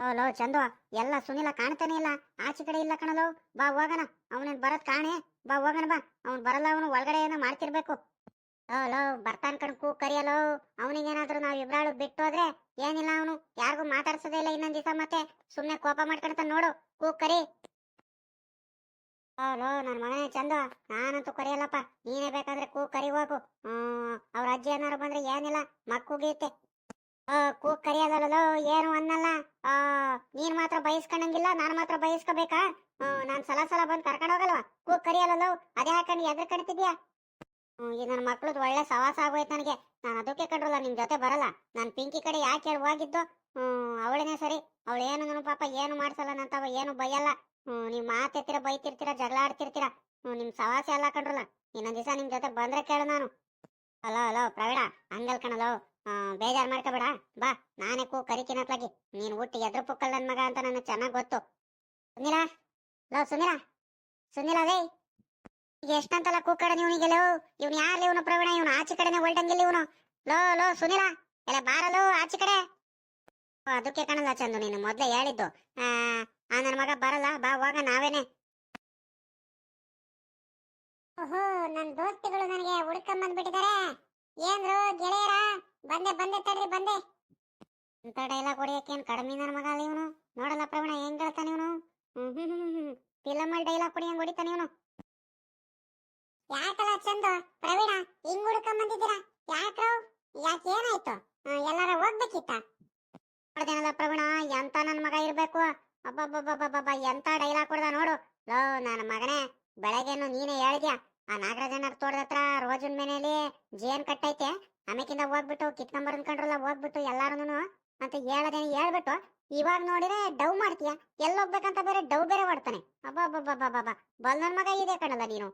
Low Chandu ಎಲ್ಲ ಸುನಿಲ ಕಾಣ್ತಾನೆ ಇಲ್ಲ. ಆಚೆ ಕಡೆ ಇಲ್ಲ ಕಣಲೋ. ಬಾ ಹೋಗಣ. ಅವನೇನ್ ಬರೋದ್ ಕಾಣೆ. ಬಾ ಹೋಗಣ ಬಾ. ಅವ್ನ್ ಬರಲ್ಲ ಅವನು ಒಳಗಡೆ ಏನೋ ಮಾಡ್ತಿರ್ಬೇಕು. ಲೋ ಬರ್ತಾನ್ ಕಣ್ ಕೂ ಕರಿಯಲೋ. ಅವನಿಗೇನಾದ್ರೂ ನಾವ್ ಇಬ್ರಾಳು ಬಿಟ್ಟು ಹೋದ್ರೆ ಏನಿಲ್ಲ ಅವನು. ಯಾರಿಗೂ ಮಾತಾಡ್ಸೋದೇ ಇಲ್ಲ ಇನ್ನೊಂದ್ ದಿವಸ ಮತ್ತೆ. ಸುಮ್ನೆ ಕೋಪ ಮಾಡ್ಕೊಂತ ನೋಡು. ಕೂ ಕರಿ. ಲೋ ನನ್ ಮಗನೇ ಚಂದು ನಾನಂತೂ ಕರಿಯಲ್ಲಪ್ಪ. ನೀನೇ ಬೇಕಾದ್ರೆ ಕೂ ಕರಿ ಹೋಗು. ಅವ್ರ ಅಜ್ಜಿ ಏನಾರು ಬಂದ್ರೆ ಏನಿಲ್ಲ. ಮಕ್ಕುಗೀತೆ ಆ ಕೂ ಕರಿಯೋದಲ್ಲೋ ಏನು ಅನ್ನಲ್ಲ. ನೀನ್ ಮಾತ್ರ ಬಯಸ್ಕೊಂಡಂಗಿಲ್ಲ, ನಾನು ಮಾತ್ರ ಬಯಸ್ಕೋಬೇಕಾ? ನಾನು ಸಲ ಸಲ ಬಂದ್ ಕರ್ಕೊಂಡ್ ಹೋಗಲ್ವಾ? ಕೂ ಕರಿಯಲ್ಲೋ ಅದೇ ಹಾಕೊಂಡು ಎದ್ರ ಕಣ್ತಿದ್ಯಾ? ಈ ನನ್ನ ಮಕ್ಳದ್ ಒಳ್ಳೆ ಸವಾಸ ಆಗೋಯ್ತು ನನಗೆ. ನಾನು ಅದಕ್ಕೆ ಕಂಡ್ರಲ್ಲ ನಿಮ್ ಜೊತೆ ಬರಲ್ಲ. ನಾನು ಪಿಂಕಿ ಕಡೆ ಯಾಕೆ ಹೇಳಿ ಹೋಗಿದ್ದು ಅವಳೇನೆ ಸರಿ. ಅವಳು ಏನು ನನ್ನ ಪಾಪ ಏನು ಮಾಡ್ಸಲ್ಲ ನಂತವ ಏನು ಬೈಯಲ್ಲ. ನೀವ್ ಮಾತೆತ್ತಿರ, ಬೈತಿರ್ತೀರ ಜಗಳ ಆಡ್ತಿರ್ತೀರ ನಿಮ್ ಸವಾಸ ಎಲ್ಲ ಕಂಡ್ರಲ್ಲ. ಇನ್ನೊಂದ್ ದಿವಸ ನಿಮ್ ಜೊತೆ ಬಂದ್ರೆ ಕೇಳು ನಾನು. ಹಲೋ ಹಲೋ ಪ್ರವೀಣ, ಹಂಗಲ್ ಕಣಲೋ. ಬೇಜಾರ್ ಮಾಡ್ಕೋಬೇಡ. ಬಾ, ನಾನೇ ಕೂ ಕರಿತೀನತ್ಲಾಗಿ ನೀನ್ ಹುಟ್ಟಿ ಎದ್ರ ಪುಕ್ಕಲ್ ನನ್ ಮಗ ಅಂತ ನನಗೆ ಚೆನ್ನಾಗ್ ಗೊತ್ತು. ಸುನಿಲಾ? ಲೋ, ಸುನಿಲಾ? ಸುನಿಲಾ ರೇ ಈಗ ಎಷ್ಟಂತಲ್ಲ ಕೂಕಡ ಇವನಿಗೆ ಲೋ ಇವನು ಯಾರ್ಲಿ ಇವನು ಪ್ರವೀಣ? ಇವನು ಆಚೆ ಕಡೆನೆ ಹೊಲ್ಟಂಗಿಲ್ಲ ಇವನು? ಲೋ ಲೋ, ಸುನಿಲಾ? ಎಲ್ಲ ಬಾರಲೋ ಆಚೆ ಕಡೆ? ಅದಕ್ಕೆ ಕಾಣಲ್ಲ ಚಂದು ನೀನು, ಮೊದ್ಲೇ ಹೇಳಿದ್ದು. ಆ ನನ್ನ ಮಗ ಬರಲ್ಲ, ಬಾ, ಹೋಗ, ನಾವೇನೆ. ಓಹೋ ನನ್ನ ದೋಸ್ತಿಗಳು ನನಗೆ ಹುಡ್ಕೊಂಡ್ ಬಂದ್ಬಿಟ್ಟಿದ್ದಾರೆ ಏನ್ರು ಗೆಳೆಯರ? ಬಂದೆ ಬಂದೆ ತಡ್ರಿ, ಬಂದೆ. ಇಂಥ ಡೈಲಾಗ್ ಹೊಡಿಯಕ್ಕೆ ಏನ್ ಕಡಿಮೆ ನನ್ನ ಮಗ ಅಲ್ಲ ಇವನು? ನೋಡಲ್ಲ ಪ್ರವೀಣ, ಹೆಂಗ್ ಹೇಳ್ತಾನೆ ಇವನು? ಫಿಲಮಲ್ಲಿ ಡೈಲಾಗ್ ಕೊಡಿ, ಹೆಂಗ್ ಹೊಡಿತಾನೆ ಇವನು? ಯಾಕಲ್ಲ ಚಂದ? ಪ್ರವೀಣ, ಹಿಂಗ್ ಹುಡ್ಕೊಂಡ್ ಬಂದಿದ್ದೀರಾ? ಯಾಕ್ರು? ಯಾಕೆ ಏನಾಯ್ತು? ಎಲ್ಲಾರ ಹೋಗ್ಬೇಕಿತ್ತ? ನೋಡ್ದೇನಲ್ಲ ಪ್ರವೀಣ, ಎಂತ ನನ್ ಮಗ ಇರ್ಬೇಕು? ಅಬ್ಬಬ್ಬಬ್ಬಬ್ಬಬ್ಬ, ಎಂತ ಡೈಲಾಗ್ ಕೊಡ್ದ ನೋಡು. ಲೋ ನನ್ನ ಮಗನೇ, ಬೆಳಗ್ಗೆನು ನೀನೇ ಹೇಳಿದ್ಯಾ? ಆ ನಾಗರಾಜನ ತೋಟದ ಹತ್ರ ರೋಜನ್ ಮನೆಯಲ್ಲಿ ಜೇನ್ ಕಟ್ಟೈತೆ ಆಮೇಕಿಂದ ಹೋಗ್ಬಿಟ್ಟು ಕಿತ್ಕೊಂಬರ್ ಅನ್ಕೊಂಡ್ರಲ್ಲ ಹೋಗ್ಬಿಟ್ಟು ಎಲ್ಲಾರು ಅಂತ ಹೇಳದೇನೆ ಹೇಳ್ಬಿಟ್ಟು ಇವಾಗ ನೋಡಿದ್ರೆ ಡವ್ ಮಾಡ್ತೀಯ ಎಲ್ಲಿ ಹೋಗ್ಬೇಕಂತ ಬೇರೆ ಡವ್ ಬೇರೆ ಮಾಡ್ತಾನೆ. ಅಬ್ಬಬ್ಬಬ್ಬಬ್ಬಬ್ಬ ಬಲ್ ನನ್ ಮಗ ಇದೆ ಕಣಲ್ಲ ನೀನು.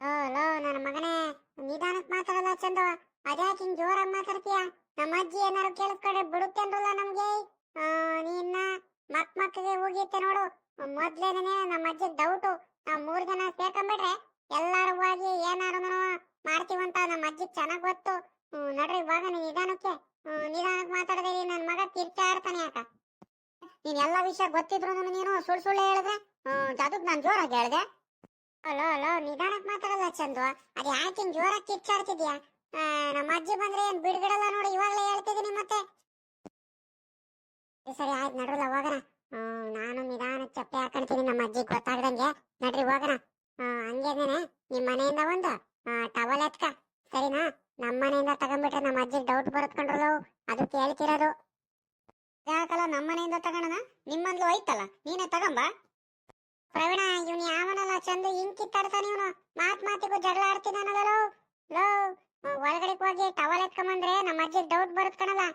ಓ, ಲೋ ನನ್ನ ಮಗನೇ, ನಿಧಾನಕ್ ಮಾತಾಡಲ್ಲ ಚಂದ, ಅದ್ಯಾಕೆ ಹಿಂಗ್ ಜೋರಾಗಿ ಮಾತಾಡ್ತೀಯ? ನಮ್ಮ ಅಜ್ಜಿ ಏನಾರು ಕೇಳಿಸ್ಕೊಂಡ್ರೆ ಬಿಡುತ್ತೆ ಅಂದ್ರಲ್ಲ ನಮ್ಗೆ? ನಿನ್ನ ಮಕ್ ಮಕ್ಕಿಗೆ ಹೋಗಿತ್ತೆ ನೋಡು ಮೊದ್ಲೇನೇ ನಮ್ಮ ಅಜ್ಜಿ ಡೌಟು ನಾವ್ ಮೂರ್ ಜನ ಸೇರ್ಕೊಂಡ್ಬಿಟ್ರೆ ಎಲ್ಲಾರು ಹೋಗಿ ಏನಾರು ಮಾಡ್ತೀವಂತ ನಮ್ಮ ಅಜ್ಜಿ ಚೆನ್ನಾಗ್ ಗೊತ್ತು. ನಡ್ರಿ ಇವಾಗ ನೀನ್ ನಿಧಾನಕ್ಕೆ ನಿಧಾನಕ್ಕೆ ಮಾತಾಡದೆ ನನ್ ಮಗ ತೀರ್ಚಾಡ್ತಾನೆ ಯಾಕ ನೀನ್ ಎಲ್ಲ ವಿಷಯ ಗೊತ್ತಿದ್ರು ನೀನು ಸುಳ್ಳು ಸುಳ್ಳು ಹೇಳಿದ್ರೆ ಅದಕ್ಕೆ ನಾನು ಜೋರಾಗಿ ಹೇಳ್ದೆ? ಅಲೋ ಅಲೋ ನಿಧಾನಕ್ಕೆ ಮಾತಾಡಲ್ಲ ಚಂದು. ಅದ್ ಯಾಕೆ ಜೋರಾಗಿ ಕಿರ್ಚಾಡ್ತಿದ್ಯಾ? ನಮ್ಮ ಅಜ್ಜಿ ಬಂದ್ರೆ ಏನ್ ಬಿಡ್ಗಡಲ್ಲ ನೋಡಿ, ಇವಾಗಲೇ ಹೇಳ್ತಿದೀನಿ ಮತ್ತೆ. ಸರಿ, ಆಯ್ತು, ನಡ್ರಲ್ಲ ಹೋಗೋಣ. ನಾನು ನಿಧಾನ ಚಪ್ಪೆ ಹಾಕೊಂತೀನಿ ನಮ್ಮ ಅಜ್ಜಿ ಗೊತ್ತಾಗ್ದಂಗೆ. ನಡ್ರಿ ಹೋಗೋಣ. ಹಂಗೇನೇನೆ? ನಿಮ್ ಮನೆಯಿಂದ ಒಂದು ಟವಲ್ ಎತ್ಕ. ಸರಿನಾ? ನಮ್ಮ ಮನೆಯಿಂದ ತಗೊಂಡ್ಬಿಟ್ರೆ ನಮ್ಮ ಅಜ್ಜಿಗೆ ಡೌಟ್ ಬರತ್ಕೊಂಡ್ರಲ್ಲ ಅದು ಕೇಳ್ತಿರೋದು ಯಾಕಲ್ಲ ನಮ್ಮ ಮನೆಯಿಂದ ತಗೋಣ ನಿಮ್ಮಂದ್ಲು ಐತಲ್ಲ ನೀನೇ ತಗೊಂಬ. ಪ್ರವೀಣ ಇವ್ನು ಯಾವನಲ್ಲ ಚಂದ ಹಿಂಗ್ ಇವನು. ಮಾತ್ ಮಾತಿಗೂ ಜಗಳ ಆಡ್ತಿದ್ದಾನಲ್ಲ ಲೋ. ಒಳಗಡೆ ಹೋಗಿ ಟವಲ್ ಎತ್ಕೊಂಬಂದ್ರೆ ನಮ್ಮ ಅಜ್ಜಿಗೆ ಡೌಟ್ ಆ,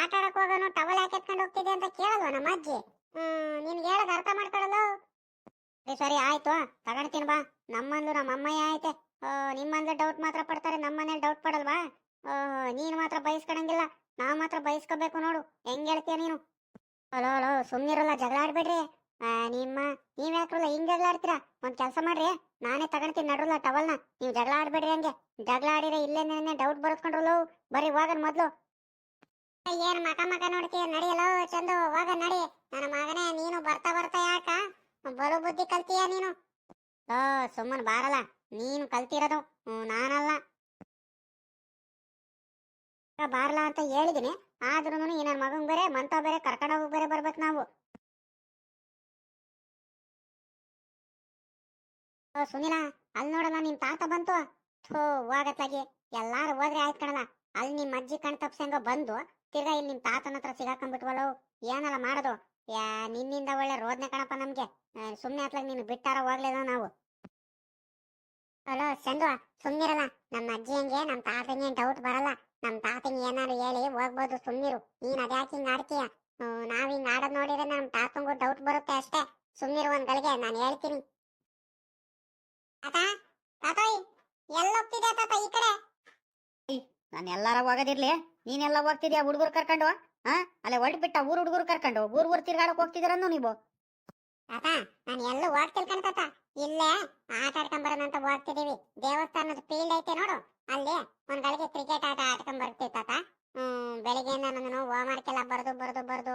ಆಟ ಆಡಕ್ ಹೋಗೋನು ಟವಲ್ ಯಾಕೆ ಎತ್ಕೊಂಡು ಹೋಗ್ತಿದೆ ಅಂತ ಕೇಳಲ್ವ ನಮ್ಮ ಅಜ್ಜಿ? ನಿನ್ಗೆ ಹೇಳೋದು ಅರ್ಥ ಮಾಡ್ಕೊಳಲ್ಲ ಸರಿ, ಆಯ್ತು ತಗೊಂಡ್ತೀನಿ ಬಾ. ನಮ್ಮಂದು ನಮ್ಮ ಅಮ್ಮಯ್ಯ ಐತೆ ನಿಮ್ಮಂದ್ರೆ ಡೌಟ್ ಮಾತ್ರ ಪಡ್ತಾರೆ ನಮ್ಮ ಮನೇಲಿ ಡೌಟ್ ಪಡಲ್ವಾ ನೀನ್ ಮಾತ್ರ ಬಯಸ್ಕೊಳಂಗಿಲ್ಲ ನಾವ್ ಮಾತ್ರ ಬಯಸ್ಕೋಬೇಕು ನೋಡು. ಹೆಂಗ್ ಹೇಳ್ತೀಯ ನೀನು? ಅಲೋ ಹಲೋ ಸುಮ್ನಿರಲ್ಲ, ಜಗಳ ಆಡ್ಬೇಡ್ರಿ. ನಿಮ್ಮ, ನೀವ್ ಯಾಕ್ರಲ್ಲ ಹಿಂಗ್ ಜಗಳ ಆಡ್ತೀರಾ? ಒಂದ್ ಕೆಲಸ ಮಾಡ್ರಿ, ನಾನೇ ತಗೊಂಡ್ತೀನಿ ನಡ್ರಲ್ಲ ಟವಲ್ನ ನೀವ್ ಜಗಳ ಆಡ್ಬೇಡ್ರಿ ಹಂಗೆ. ಜಗಳ ಆಡಿರ ಇಲ್ಲೇ ಡೌಟ್ ಬರತ್ಕೊಂಡ್ರಲ್ಲ? ಬರೀ ಹೋಗನ್ ಮೊದ್ಲು. ಏನ್ ಮಕ ಮಕ ನೋಡ್ತೀಯ ನಡಿಯಲೋ ಚಂದು, ಹೋಗ ನಡಿ. ನನ್ನ ಮಗನೇ, ನೀನು ಬರ್ತಾ ಬರ್ತಾ ಯಾಕ? ಬರೋ ಬುದ್ಧಿ ಕಲ್ತೀಯ ನೀನು? ಓ ಸುಮ್ಮನ್ ಬಾರಲ್ಲ. ನೀನು ಕಲ್ತಿರೋದು ನಾನಲ್ಲ. ಬಾರಲ್ಲ ಅಂತ ಹೇಳಿದೀನಿ. ಆದ್ರೂ ಈ ನನ್ನ ಮಗನ್ ಬೇರೆ ಮಂತ ಬೇರೆ, ಕರ್ಕೊಂಡು ಹೋಗಿ ಬೇರೆ ಬರ್ಬೇಕು ನಾವು. ಸುನಿಲ ಅಲ್ಲಿ ನೋಡಲ್ಲ ನಿಮ್ ತಾತ ಬಂತು? ಥೋ ಹೋಗತ್ಲಾಗಿ ಎಲ್ಲಾರು ಹೋದ್ರೆ ಆಯ್ತು ಕಣಲ್ಲ. ಅಲ್ಲಿ ನಿಮ್ಮ ಅಜ್ಜಿ ಕಣ್ ತಪ್ಸಂಗ ಬಂದು ತಿರ್ಗಾ ಇಲ್ಲಿ ನಿಮ್ ತಾತನ ಹತ್ರ ಸಿಗಾಕೊಂಡ್ಬಿಟ್ವಲ್ಲೋ ಏನಲ್ಲ ಮಾಡೋದು? ಯಾ, ನಿನ್ನಿಂದ ಒಳ್ಳೆ ರೋದ್ನೆ ಕಣಪ್ಪ ನಮ್ಗೆ. ಸುಮ್ನೆ ಅತ್ಲಾಗ ನೀನು ಬಿಟ್ಟಾರ ಹೋಗ್ಲಿಲ್ಲ ನಾವು. ಅಲೋ, ಚಂದು, ಸುಮ್ನಿರಲ್ಲ. ನಮ್ಮ ಅಜ್ಜಿ ಹಂಗೆ ನಮ್ಮ ತಾತಂಗೆ ಡೌಟ್ ಬರಲ್ಲ. ನಮ್ಮ ತಾತಂಗೆ ಏನಾರು ಹೇಳಿ ಹೋಗ್ಬೋದು, ಸುಮ್ನಿರು. ನೀನ್ ಅದ್ಯಾಕೆ ಹಿಂಗ್ ಆಡ್ತೀಯ? ನಾವ್ ಹಿಂಗ್ ಆಡೋದ್ ನೋಡಿದ್ರೆ ನಮ್ ತಾತಂಗೂ ಡೌಟ್ ಬರುತ್ತೆ ಅಷ್ಟೇ. ಸುಮ್ನಿರು ಒಂದ್ ಗಳಿಗೆ, ನಾನು ಹೇಳ್ತೀನಿ. ತಾತ, ತಾತೋಯ್ ಎಲ್ಲೋಗ್ತಿದ್ಯಾ ತಾತ ಈ ಕಡೆ? ನಾನು ಎಲ್ಲಾರ ಹೋಗೋದಿರ್ಲಿ. ನೀನೆಲ್ಲ ಹೋಗ್ತಿದ್ಯಾ ಹುಡುಗರು ಕರ್ಕೊಂಡು? ಹಾ ಅಲ್ಲೇ ಹೊಡ್ಬಿಟ್ಟ ಊರು ಹುಡುಗರು ಕರ್ಕೊಂಡು? ಊರ್ ಊರ್ ತಿರ್ಗಾಡಕ್ ಹೋಗ್ತಿದ್ದೀರನ್ನು ನೀವು? ತಾತ, ನಾನು ಎಲ್ಲೂ ಹೋಗ್ತಿಲ್ ಕಣ್ ತಾತ. ಇಲ್ಲೇ ಆಟ ಆಡ್ಕೊಂಡ್ ಅಂತ ಹೋಗ್ತಿದೀವಿ. ದೇವಸ್ಥಾನದ ಫೀಲ್ಡ್ ಐತೆ ನೋಡು. ಅಲ್ಲಿ ಒಂದ್ ಗಳಿಗೆ ಕ್ರಿಕೆಟ್ ಆಟ ಆಡ್ಕೊಂಡ್ ಬರ್ತೀವಿ ತಾತ. ಹ್ಮ್ ಬೆಳಿಗ್ಗೆಯಿಂದ ನನ್ನ ಹೋಮ್ವರ್ಕ್ ಎಲ್ಲ ಬರ್ದು ಬರ್ದು ಬರ್ದು,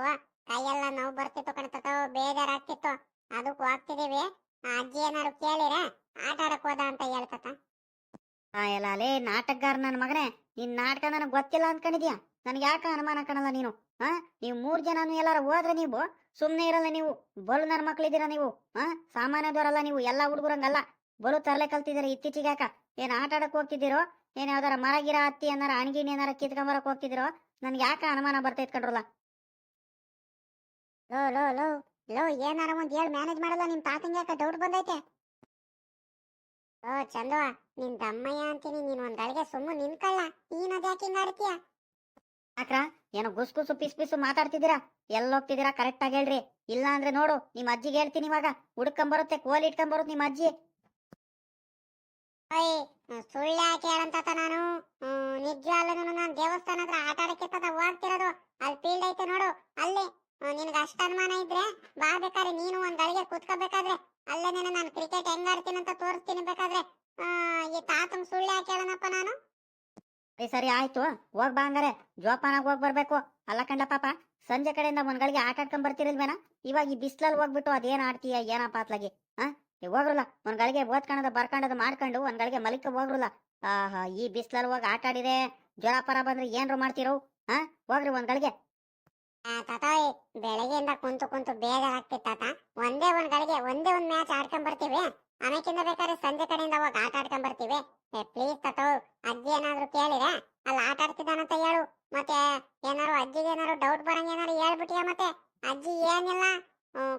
ಕೈಯೆಲ್ಲ ನೋವು ಬರ್ತಿತ್ತು ಕಣ್ತತ ಬೇಜಾರಾಗ್ತಿತ್ತು. ಅದಕ್ಕೆ ಹೋಗ್ತಿದೀವಿ. ಅಜ್ಜಿ ಏನಾರು ಕೇಳಿರ ಆಟ ಆಡಕ್ ಹೋದ ಅಂತ ಅಲೇ ನಾಟಕಗಾರ ನನ್ನ ಮಗನೇ, ನಿನ್ ನಾಟಕ ನನಗೆ ಗೊತ್ತಿಲ್ಲ ಅನ್ಕೊಂಡಿದ್ಯಾ? ನನಗೆ ಯಾಕೆ ಅನುಮಾನ ಕಾಣಲ್ಲ ನೀನು? ಹಾ ನೀವು ಮೂರ್ ಜನನು ಎಲ್ಲಾರ ಹೋದ್ರೆ ನೀವು ಸುಮ್ಮನೆ ಇರಲ್ಲ ನೀವು? ಬಲು ನನ್ನ ಮಕ್ಳಿದ್ದೀರಾ ನೀವು? ಹಾ ಸಾಮಾನ್ಯದವರಲ್ಲ ನೀವು? ಎಲ್ಲಾ ಹುಡುಗರಂಗಲ್ಲ? ಬಲು ತರಲೆ ಕಲ್ತಿದ್ದೀರಾ ಇತ್ತೀಚೆಗೆ ಯಾಕ? ಏನ್ ಆಟ ಆಡಕ್ ಹೋಗ್ತಿದ್ದೀರೋ? ಏನ್ ಯಾವ್ದಾರ ಮರ ಗಿರ ಹತ್ತಿ ಏನಾರ ಅಣಗಿಣಿ ಏನಾರ ಕಿತ್ಕೊಂಬರಕ್ ಹೋಗ್ತಿದ್ದೀರೋ? ನನ್ಗೆ ಯಾಕೆ ಅನುಮಾನ ಬರ್ತೈತ್ ಇತ್ಕೊಂಡ್ರಲ್ಲ ಲೋ ಲೋ ಲೋ ಲೋ, ಏನಾರ ಒಂದ್ ಹೇಳ್ ಮ್ಯಾನೇಜ್ ಮಾಡಲ್ಲ ನಿಮ್ ತಾತಂಗೆ ಯಾಕೆ ಡೌಟ್ ಬಂದೈತೆ? ಓ ಚಂದು ನಿನ್ ದಮ್ಮಯ್ಯ ಅಂತೀನಿ ನೀನ್ ಒಂದ್ ಗಳಿಗೆ ಸುಮ್ಮ ನಿನ್ಕಳ್ಳ ನೀನ್ ಅದ್ಯಾಕೆ ಹಿಂಗ್ ಆಡ್ತೀಯ? ಏನೋ ಗುಸ್ ಗುಸು ಪಿಸ್ ಪಿಸು ಮಾತಾಡ್ತಿದ್ದೀರಾ? ಎಲ್ಲಿ ಹೋಗ್ತಿದ್ದೀರಾ? ಕರೆಕ್ಟ್ ಆಗಿ ಹೇಳ್ರಿ. ಇಲ್ಲ ಅಂದ್ರೆ ನೋಡು ನಿಮ್ಮ ಅಜ್ಜಿಗೆ ಹೇಳ್ತೀನಿ ಇವಾಗ. ಹುಡ್ಕೊಂಬರುತ್ತೆ ಕೋಲ್ ಇಟ್ಕೊಂಬರುತ್ತೆ ನಿಮ್ಮ ಅಜ್ಜಿ. ಓಯ್ ಸುಳ್ಳು ಯಾಕೆ ಹೇಳಂತ ನಾನು? ನಿಜ ನಿಜವಾಗ್ಲೂ ನಾನು ದೇವಸ್ಥಾನ ಹತ್ರ ಆಟ ಆಡಕ್ಕೆ ಹೋಗ್ತಿರೋದು. ಅಲ್ಲಿ ಫೀಲ್ಡ್ ಐತೆ ನೋಡು ಅಲ್ಲಿ. ನಿನ್ಗೆ ಅಷ್ಟ ಅನುಮಾನ ಇದ್ರೆ ಬಾ ಬೇಕಾದ್ರೆ ನೀನು ಒಂದ್ ಅಳಿಗೆ ಕೂತ್ಕೋಬೇಕಾದ್ರೆ ಅಲ್ಲೇ ನಾನು ಕ್ರಿಕೆಟ್ ಹೆಂಗ್ ಆಡ್ತೀನಿ ಅಂತ ತೋರಿಸ್ತೀನಿ ಬೇಕಾದ್ರೆ. ಈ ತಾತನ್ ಸುಳ್ಳು ಯಾಕೆ ಹೇಳನಪ್ಪ ನಾನು? ಏ, ಸರಿ ಆಯ್ತು. ಹೋಗ್ ಬಾ ಹಂಗಾರೆ. ಜೋಪಾನಾಗ ಹೋಗ್ ಬರ್ಬೇಕು. ಅಲ್ಲ ಕಂಡ ಪಾಪ, ಸಂಜೆ ಕಡೆಯಿಂದ ಮನ್ಗಳಿಗೆ ಆಟ ಆಡ್ಕೊಂಡ್ ಬರ್ತಿರಲ್ವೇನ? ಇವಾಗ ಈ ಬಿಸ್ಲಲ್ಲಿ ಹೋಗ್ಬಿಟ್ಟು ಅದೇನ್ ಆಡ್ತೀಯ ಏನಪ್ಪ ಅತ್ಲಾಗಿ ಹಾ ಹೋಗ್ರಲ್ಲ. ಒಂದ್ಗಳಿಗೆ ಓದ್ಕೊಂಡದ ಬರ್ಕೊಂಡದ ಮಾಡ್ಕೊಂಡು ಒಂದ್ಗಳಿಗೆ ಮಲಿಕ ಹೋಗ್ರಲ್ಲ. ಆಹಾ, ಈ ಬಿಸ್ಲಲ್ಲಿ ಹೋಗಿ ಆಟ ಆಡಿದ್ರೆ ಜ್ವರ ಪರ ಬಂದ್ರೆ ಏನ್ರು ಮಾಡ್ತಿರೋ ಹಾ ಹೋಗ್ರಿ ಒಂದ್ಗಳಿಗೆ ಆ, ತಾತಾಯ್ ಬೆಳಗ್ಗೆಯಿಂದ ಕುಂತು ಕುಂತು ಬೇಜಾರಾಗ್ತಿತ್ತು ತಾತ. ಒಂದೇ ಒಂದ್ ಗಳಿಗೆ ಒಂದೇ ಒಂದ್ ಮ್ಯಾಚ್ ಆಡ್ಕೊಂಡ್ ಬರ್ತೀವಿ ಆಮೇಕಿಂದ ಬೇಕಾದ್ರೆ ಸಂಜೆ ಕಡೆಯಿಂದ ಹೋಗಿ ಆಟ ಆಡ್ಕೊಂಡ್ ಬರ್ತೀವಿ ಪ್ಲೀಸ್ ತಾತ ಅಜ್ಜಿ ಏನಾದ್ರು ಕೇಳಿದ್ರೆ ಅಲ್ಲಿ ಆಟ ಆಡ್ತಿದ್ದಾನಂತ ಹೇಳು. ಮತ್ತೆ ಏನಾರು ಅಜ್ಜಿಗೆ ಏನಾರು ಡೌಟ್ ಬರಂಗ ಏನಾರು ಹೇಳ್ಬಿಟ್ಟಿಯ ಮತ್ತೆ? ಅಜ್ಜಿ ಏನಿಲ್ಲ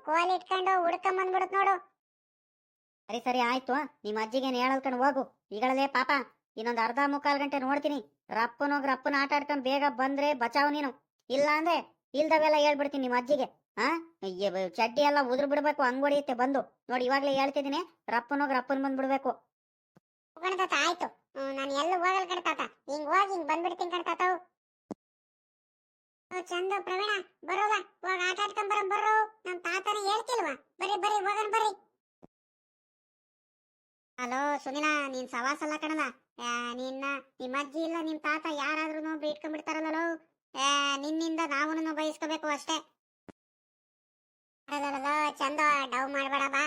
ಕೋಲ್ ಇಟ್ಕೊಂಡು ಹುಡ್ಕೊಂಡ್ ಬಂದ್ಬಿಡುತ್ ನೋಡು. ಸರಿ ಸರಿ ಆಯ್ತು. ನಿಮ್ಮ ಅಜ್ಜಿಗೇನು ಹೇಳಲ್ಕೊಂಡು ಹೋಗು. ಈಗಳಲ್ಲೇ ಪಾಪ ಇನ್ನೊಂದು ಅರ್ಧ ಮುಕ್ಕಾಲು ಗಂಟೆ ನೋಡ್ತೀನಿ. ರಪ್ಪನೋಗ್ ರಪ್ಪನ ಆಟ ಆಡ್ಕೊಂಡು ಬೇಗ ಬಂದ್ರೆ ಬಚಾವ್ ನೀನು. ಇಲ್ಲ ಅಂದ್ರೆ ಇಲ್ದವೆಲ್ಲ ಹೇಳ್ಬಿಡ್ತೀನಿ ನಿಮ್ಮ ಅಜ್ಜಿಗೆ. ಹಾ ಚಡ್ಡಿ ಎಲ್ಲ ಉದ್ರು ಬಿಡ್ಬೇಕು ಹಂಗ್ ಹೊಡಿಯುತ್ತೆ ಬಂದು. ನೋಡಿ ಇವಾಗ್ಲೇ ಹೇಳ್ತಿದ್ದೀನಿ ಹೋಗಿ ರಪ್ಪನ್ ಬಂದ್ಬಿಡ್ಬೇಕು. ಹೋಗೋಣ ತಾತ ಆಯ್ತು. ನಾನು ಎಲ್ಲ ಹೋಗಲ್ ಕಣ್ತಾತ ಹಿಂಗ್ ಹೋಗಿ ಹಿಂಗ್ ಬಂದ್ಬಿಡ್ತೀನಿ ಕಣ್ ತಾತ ಚಂದ ಪ್ರವೀಣ ಬರೋಲ್ಲ? ಹೋಗ ಆಟ ಆಡ್ಕೊಂಡ್ ಬರೋ ಬರೋ. ನಮ್ ತಾತನ ಹೇಳ್ತಿಲ್ವಾ? ಬರ್ರಿ ಬರ್ರಿ ಹೋಗೋಣ ಬರ್ರಿ ಹಲೋ ಸುನಿಲ ನೀನ್ ಸವಾಸಲ್ಲ ಕಣಲ್ಲ. ನಿನ್ನ ನಿಮ್ಮ ಅಜ್ಜಿ ಇಲ್ಲ ನಿಮ್ ತಾತ ಯಾರಾದ್ರೂ ಬಿಟ್ಕೊಂಡ್ಬಿಡ್ತಾರಲ್ಲೋ ಆ, ನಿನ್ನಿಂದ ನಾವು ಬಯಸ್ಕೋಬೇಕು ಅಷ್ಟೇ. ಚಂದ ಡವ್ ಮಾಡ್ಬೇಡ ಬಾ.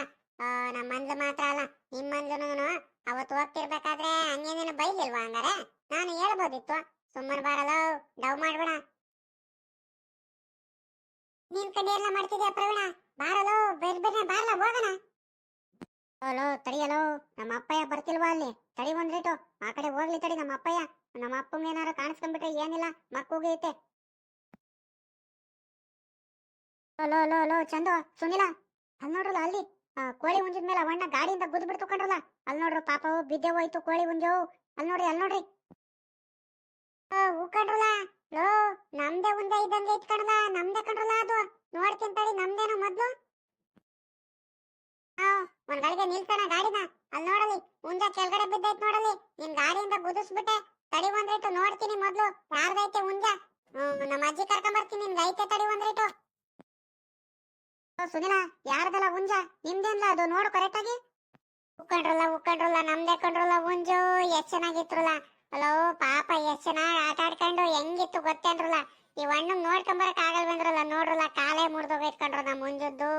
ನಮ್ಮ ಮಂದ್ಲು ಮಾತ್ರ ಅಲ್ಲ ನಿಮ್ಮ ಮಂದ್ಲುನು ಅವತ್ತು ಹೋಗ್ತಿರ್ಬೇಕಾದ್ರೆ ಹಂಗೇನೇನು ಬೈಲಿಲ್ವಾ ಹಂಗಾರೆ? ನಾನು ಹೇಳ್ಬೋದಿತ್ತು. ಸುಮ್ಮನೆ ಬಾರಲ್ಲ ಡವ್ ಮಾಡ್ಬೇಡ. ನೀನ್ ಕಡೆ ಎಲ್ಲ ಮಾಡ್ತಿದ್ಯಾ ಪ್ರವೀಣ? ಬಾರಲೋ, ಬೇರೆ ಬೇರೆ ಬಾರಲ್ಲ ಹೋಗೋಣ. ಹಲೋ ತಡಿಯಲೋ ನಮ್ಮ ಅಪ್ಪಯ್ಯ ಬರ್ತಿಲ್ವಾ ಅಲ್ಲಿ? ತಡಿ ಒಂದ್ರೇಟು ಆ ಕಡೆ ಹೋಗ್ಲಿ ತಡಿ ನಮ್ಮ ಅಪ್ಪಯ್ಯ ನಮ್ಮ ಅಪ್ಪಂಗೆ ಏನಾರ ಕಾಣಿಸ್ಕೊಂಡ್ಬಿಟ್ರೆ ಏನಿಲ್ಲ ಮಕ್ಕೋಗೈತೆ ಲೋ ಲೋ ಲೋ ಚಂದು, ಸುನಿಲ ಅಲ್ಲಿ ನೋಡ್ರಲ್ಲ, ಅಲ್ಲಿ ಕೋಳಿ ಹುಂಜಿದ ಮೇಲೆ ಅವಣ್ಣ ಗಾಡಿಯಿಂದ ಗುದ್ದು ಬಿಡ್ತಕೊಂಡ್ರಲ್ಲ ಅಲ್ಲಿ ನೋಡ್ರು ಪಾಪ ಬಿದ್ದೆ ಹೋಯ್ತು ಕೋಳಿ ಹುಂಜು ಅಲ್ಲಿ ನೋಡ್ರಿ ಅಲ್ಲಿ ನೋಡ್ರಿ. ಹೂಕಂಡ್ರಲ್ಲ ಲೋ, ನಮ್ದೇ ಒಂದೇ ಇದ್ದಂಗೆ ಇಟ್ಕೊಂಡ್ರಲ್ಲ ನಮ್ದೇ ಕಂಡ್ರಲ್ಲ ಅದು, ನೋಡ್ತೀನಿ ತಡಿ, ನಮ್ದೇನೋ ಮೊದ್ಲು. ಒಂದ್ ಗಳಿಗೆ ನಿಲ್ತಾನ ಗಾಡಿನ ಅಲ್ಲಿ ನೋಡಲಿ ಮುಂದೆ ಕೆಳಗಡೆ ಬಿದ್ದೈತ್ ನೋಡಲಿ, ನಿನ್ ಗಾಡಿಯಿಂದ ಗುದಿಸ್ಬಿಟ್ಟೆ ತಡಿ ಒಂದ್ ರೇಟು ನೋಡ್ತೀನಿ ಮೊದ್ಲು. ಯಾರ್ದೈತೆ ಮುಂಜ? ನಮ್ಮ ಅಜ್ಜಿ ಕರ್ಕೊಂಡ್ ಬರ್ತೀನಿ ಐತೆ ತಡಿ ಒಂದ್ ರೇಟು ಸುನಿಲ, ಯಾರ್ದಲ್ಲ ಹುಂಜ ನಿಮ್ದೇನ್ಲ ಅದು? ನೋಡು ಕರೆಕ್ಟ್ ಆಗಿ. ಉಕ್ಕಂಡ್ರಲ್ಲ ಉಕ್ಕಂಡ್ರಲ್ಲ, ನಮ್ದೇ ಕಂಡ್ರಲ್ಲ ಹುಂಜು ಎಷ್ಟ್ ಚೆನ್ನಾಗಿತ್ರಲ್ಲ ಹಲೋ ಪಾಪ, ಎಷ್ಟ್ ಚೆನ್ನಾಗಿ ಆಟ ಆಡ್ಕೊಂಡು ಹೆಂಗಿತ್ತು ಗೊತ್ತೇನ್ರಲ್ಲ ಈ ಹಣ್ಣು ನೋಡ್ಕೊಂಬರಕ್ ಆಗಲ್ ಬಂದ್ರಲ್ಲ ನೋಡ್ರಲ್ಲ, ಕಾಲೇ ಮುರಿದೋಗೈತ್ಕೊಂಡ್ರ ನಮ್ ಮುಂಜದ್ದು.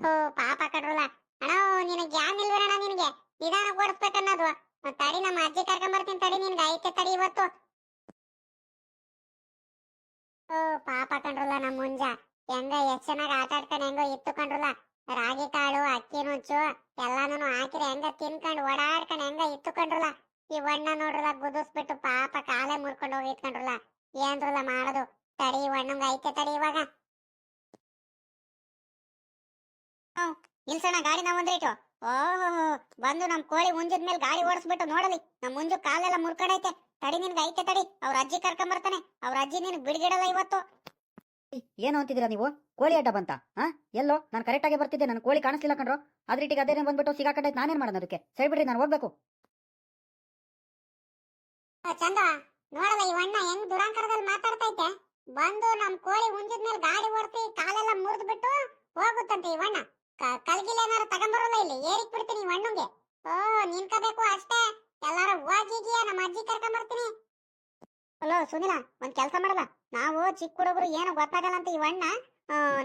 ಹೋ, ಪಾಪ ಕಡ್ರಲ್ಲ ಅಣ್ಣ, ನಿನಗೆ ಯಾನ್ ಇಲ್ವೇನಣ್ಣ ನಿನಗೆ? ನಿಧಾನ ಓಡಿಸ್ಬೇಕನ್ನೋದು. ತಡಿ, ನಮ್ಮ ಅಜ್ಜಿ ಕರ್ಕೊಂಬರ್ತೀನಿ ತಡಿ ನಿನ್ ಐತೆ ತಡಿ ಇವತ್ತು. ಓ, ಪಾಪ ಕಂಡ್ರಲ್ಲ ನಮ್ಮ ಮುಂಜ. ಹೆಂಗ ಎಷ್ಟ್ ಚೆನ್ನಾಗಿ ಆಟ ಆಡ್ತಾನೆ, ಹೆಂಗೋ ಇತ್ತು ಕಂಡ್ರಲ್ಲ ರಾಗಿ ಕಾಳು, ಅಕ್ಕಿ ನುಚ್ಚು ಎಲ್ಲಾನು ಹಾಕಿದ್ರೆ ಹೆಂಗ ತಿನ್ಕೊಂಡು ಓಡಾಡ್ಕೊಂಡು ಹೆಂಗ ಇತ್ತು ಕಂಡ್ರಲ್ಲ ಈ ವಣ್ಣ ನೋಡ್ರಲ್ಲ ಗುದಿಸ್ಬಿಟ್ಟು ಪಾಪ ಕಾಲೇ ಮುರ್ಕೊಂಡು ಹೋಗಿ ಇಟ್ಕೊಂಡ್ರಲ್ಲ ಏನ್ರಲ್ಲ ಮಾಡೋದು? ತಡಿ ವಣ್ಣಂಗ ಐತೆ ತಡಿ ಇವಾಗ. ನಿಲ್ಸೋಣ ಗಾಡಿನ ಒಂದ್ರೇಟು ಓಹೋ ಬಂದು ನಮ್ ಕೋಳಿ ಮುಂಜದ ಮೇಲೆ ಗಾಡಿ ಓಡಿಸ್ಬಿಟ್ಟು ನೋಡಲಿ. ನಮ್ ಮುಂಜು ಕಾಲೆಲ್ಲ ಮುರ್ಕಡೈತೆ. ತಡಿ ನಿನ್ಗೆ ಐತೆ ತಡಿ. ಅವ್ರ ಅಜ್ಜಿ ಕರ್ಕೊಂಬರ್ತಾನೆ. ಅವ್ರ ಅಜ್ಜಿ ನಿನ್ ಬಿಡ್ಗಿಡಲ್ಲ ಇವತ್ತು. ಏನು ಅಂತಿದ್ರ ನೀವು? ಕೋಳಿ ಅಡ್ಡ ಬಂತ? ಹಾ ಎಲ್ಲೋ? ನಾನು ಕರೆಕ್ಟ್ ಆಗಿ ಬರ್ತಿದ್ದೆ. ನನ್ನ ಕೋಳಿ ಕಾಣಿಸ್ಲಿಲ್ಲ ಕಣ್ರು. ಅದ್ರೀಟಿಗೆ ಅದೇನೇ ಬಂದ್ಬಿಟ್ಟು ಸಿಗಾಕಂಡೈತೆ ನಾನೇನ್ ಮಾಡೋದು ಅದಕ್ಕೆ? ಸರಿ ಬಿಡ್ರಿ ನಾನು ಹೋಗ್ಬೇಕು. ಚಂದ. ನೋಡಲ್ಲ ಈ ಅಣ್ಣ ಹೆಂಗ್ ದುರಾಂಕರದಲ್ಲಿ ಮಾತಾಡ್ತೈತೆ. ಬಂದು ನಮ್ ಕೋಳಿ ಮುಂಜಿದ್ಮೇಲೆ ಮೇಲೆ ಗಾಡಿ ಓಡಿಸಿ ಕಾಲೆಲ್ಲ ಮುರಿದ್ಬಿಟ್ಟು ಹೋಗುತ್ತಂತೆ ಈ ವಣ್ಣ ಕ- ಕಲ್ಗಿಲ್ ಏನಾರು ತಗೊಂಬರಲ್ಲ ಇಲ್ಲಿ? ಏರಿಕ್ ಬಿಡ್ತೀನಿ ಈ ವಣ್ಣಂಗೆ ಓ ನಿನ್ಕೋಬೇಕು ಅಷ್ಟೇ. ಎಲ್ಲಾರ ಹೋಗಿದ್ಯಾ ನಮ್ಮ ಅಜ್ಜಿ ಕರ್ಕೊಂಬರ್ತೀನಿ. ಹಲೋ ಸುನಿಲ, ಒಂದ್ ಕೆಲಸ ಮಾಡಲ್ಲ ನಾವು ಚಿಕ್ಕ ಹುಡುಗರು ಏನು ಗೊತ್ತಾಗಲ್ಲ ಅಂತ ಈ ಅಣ್ಣ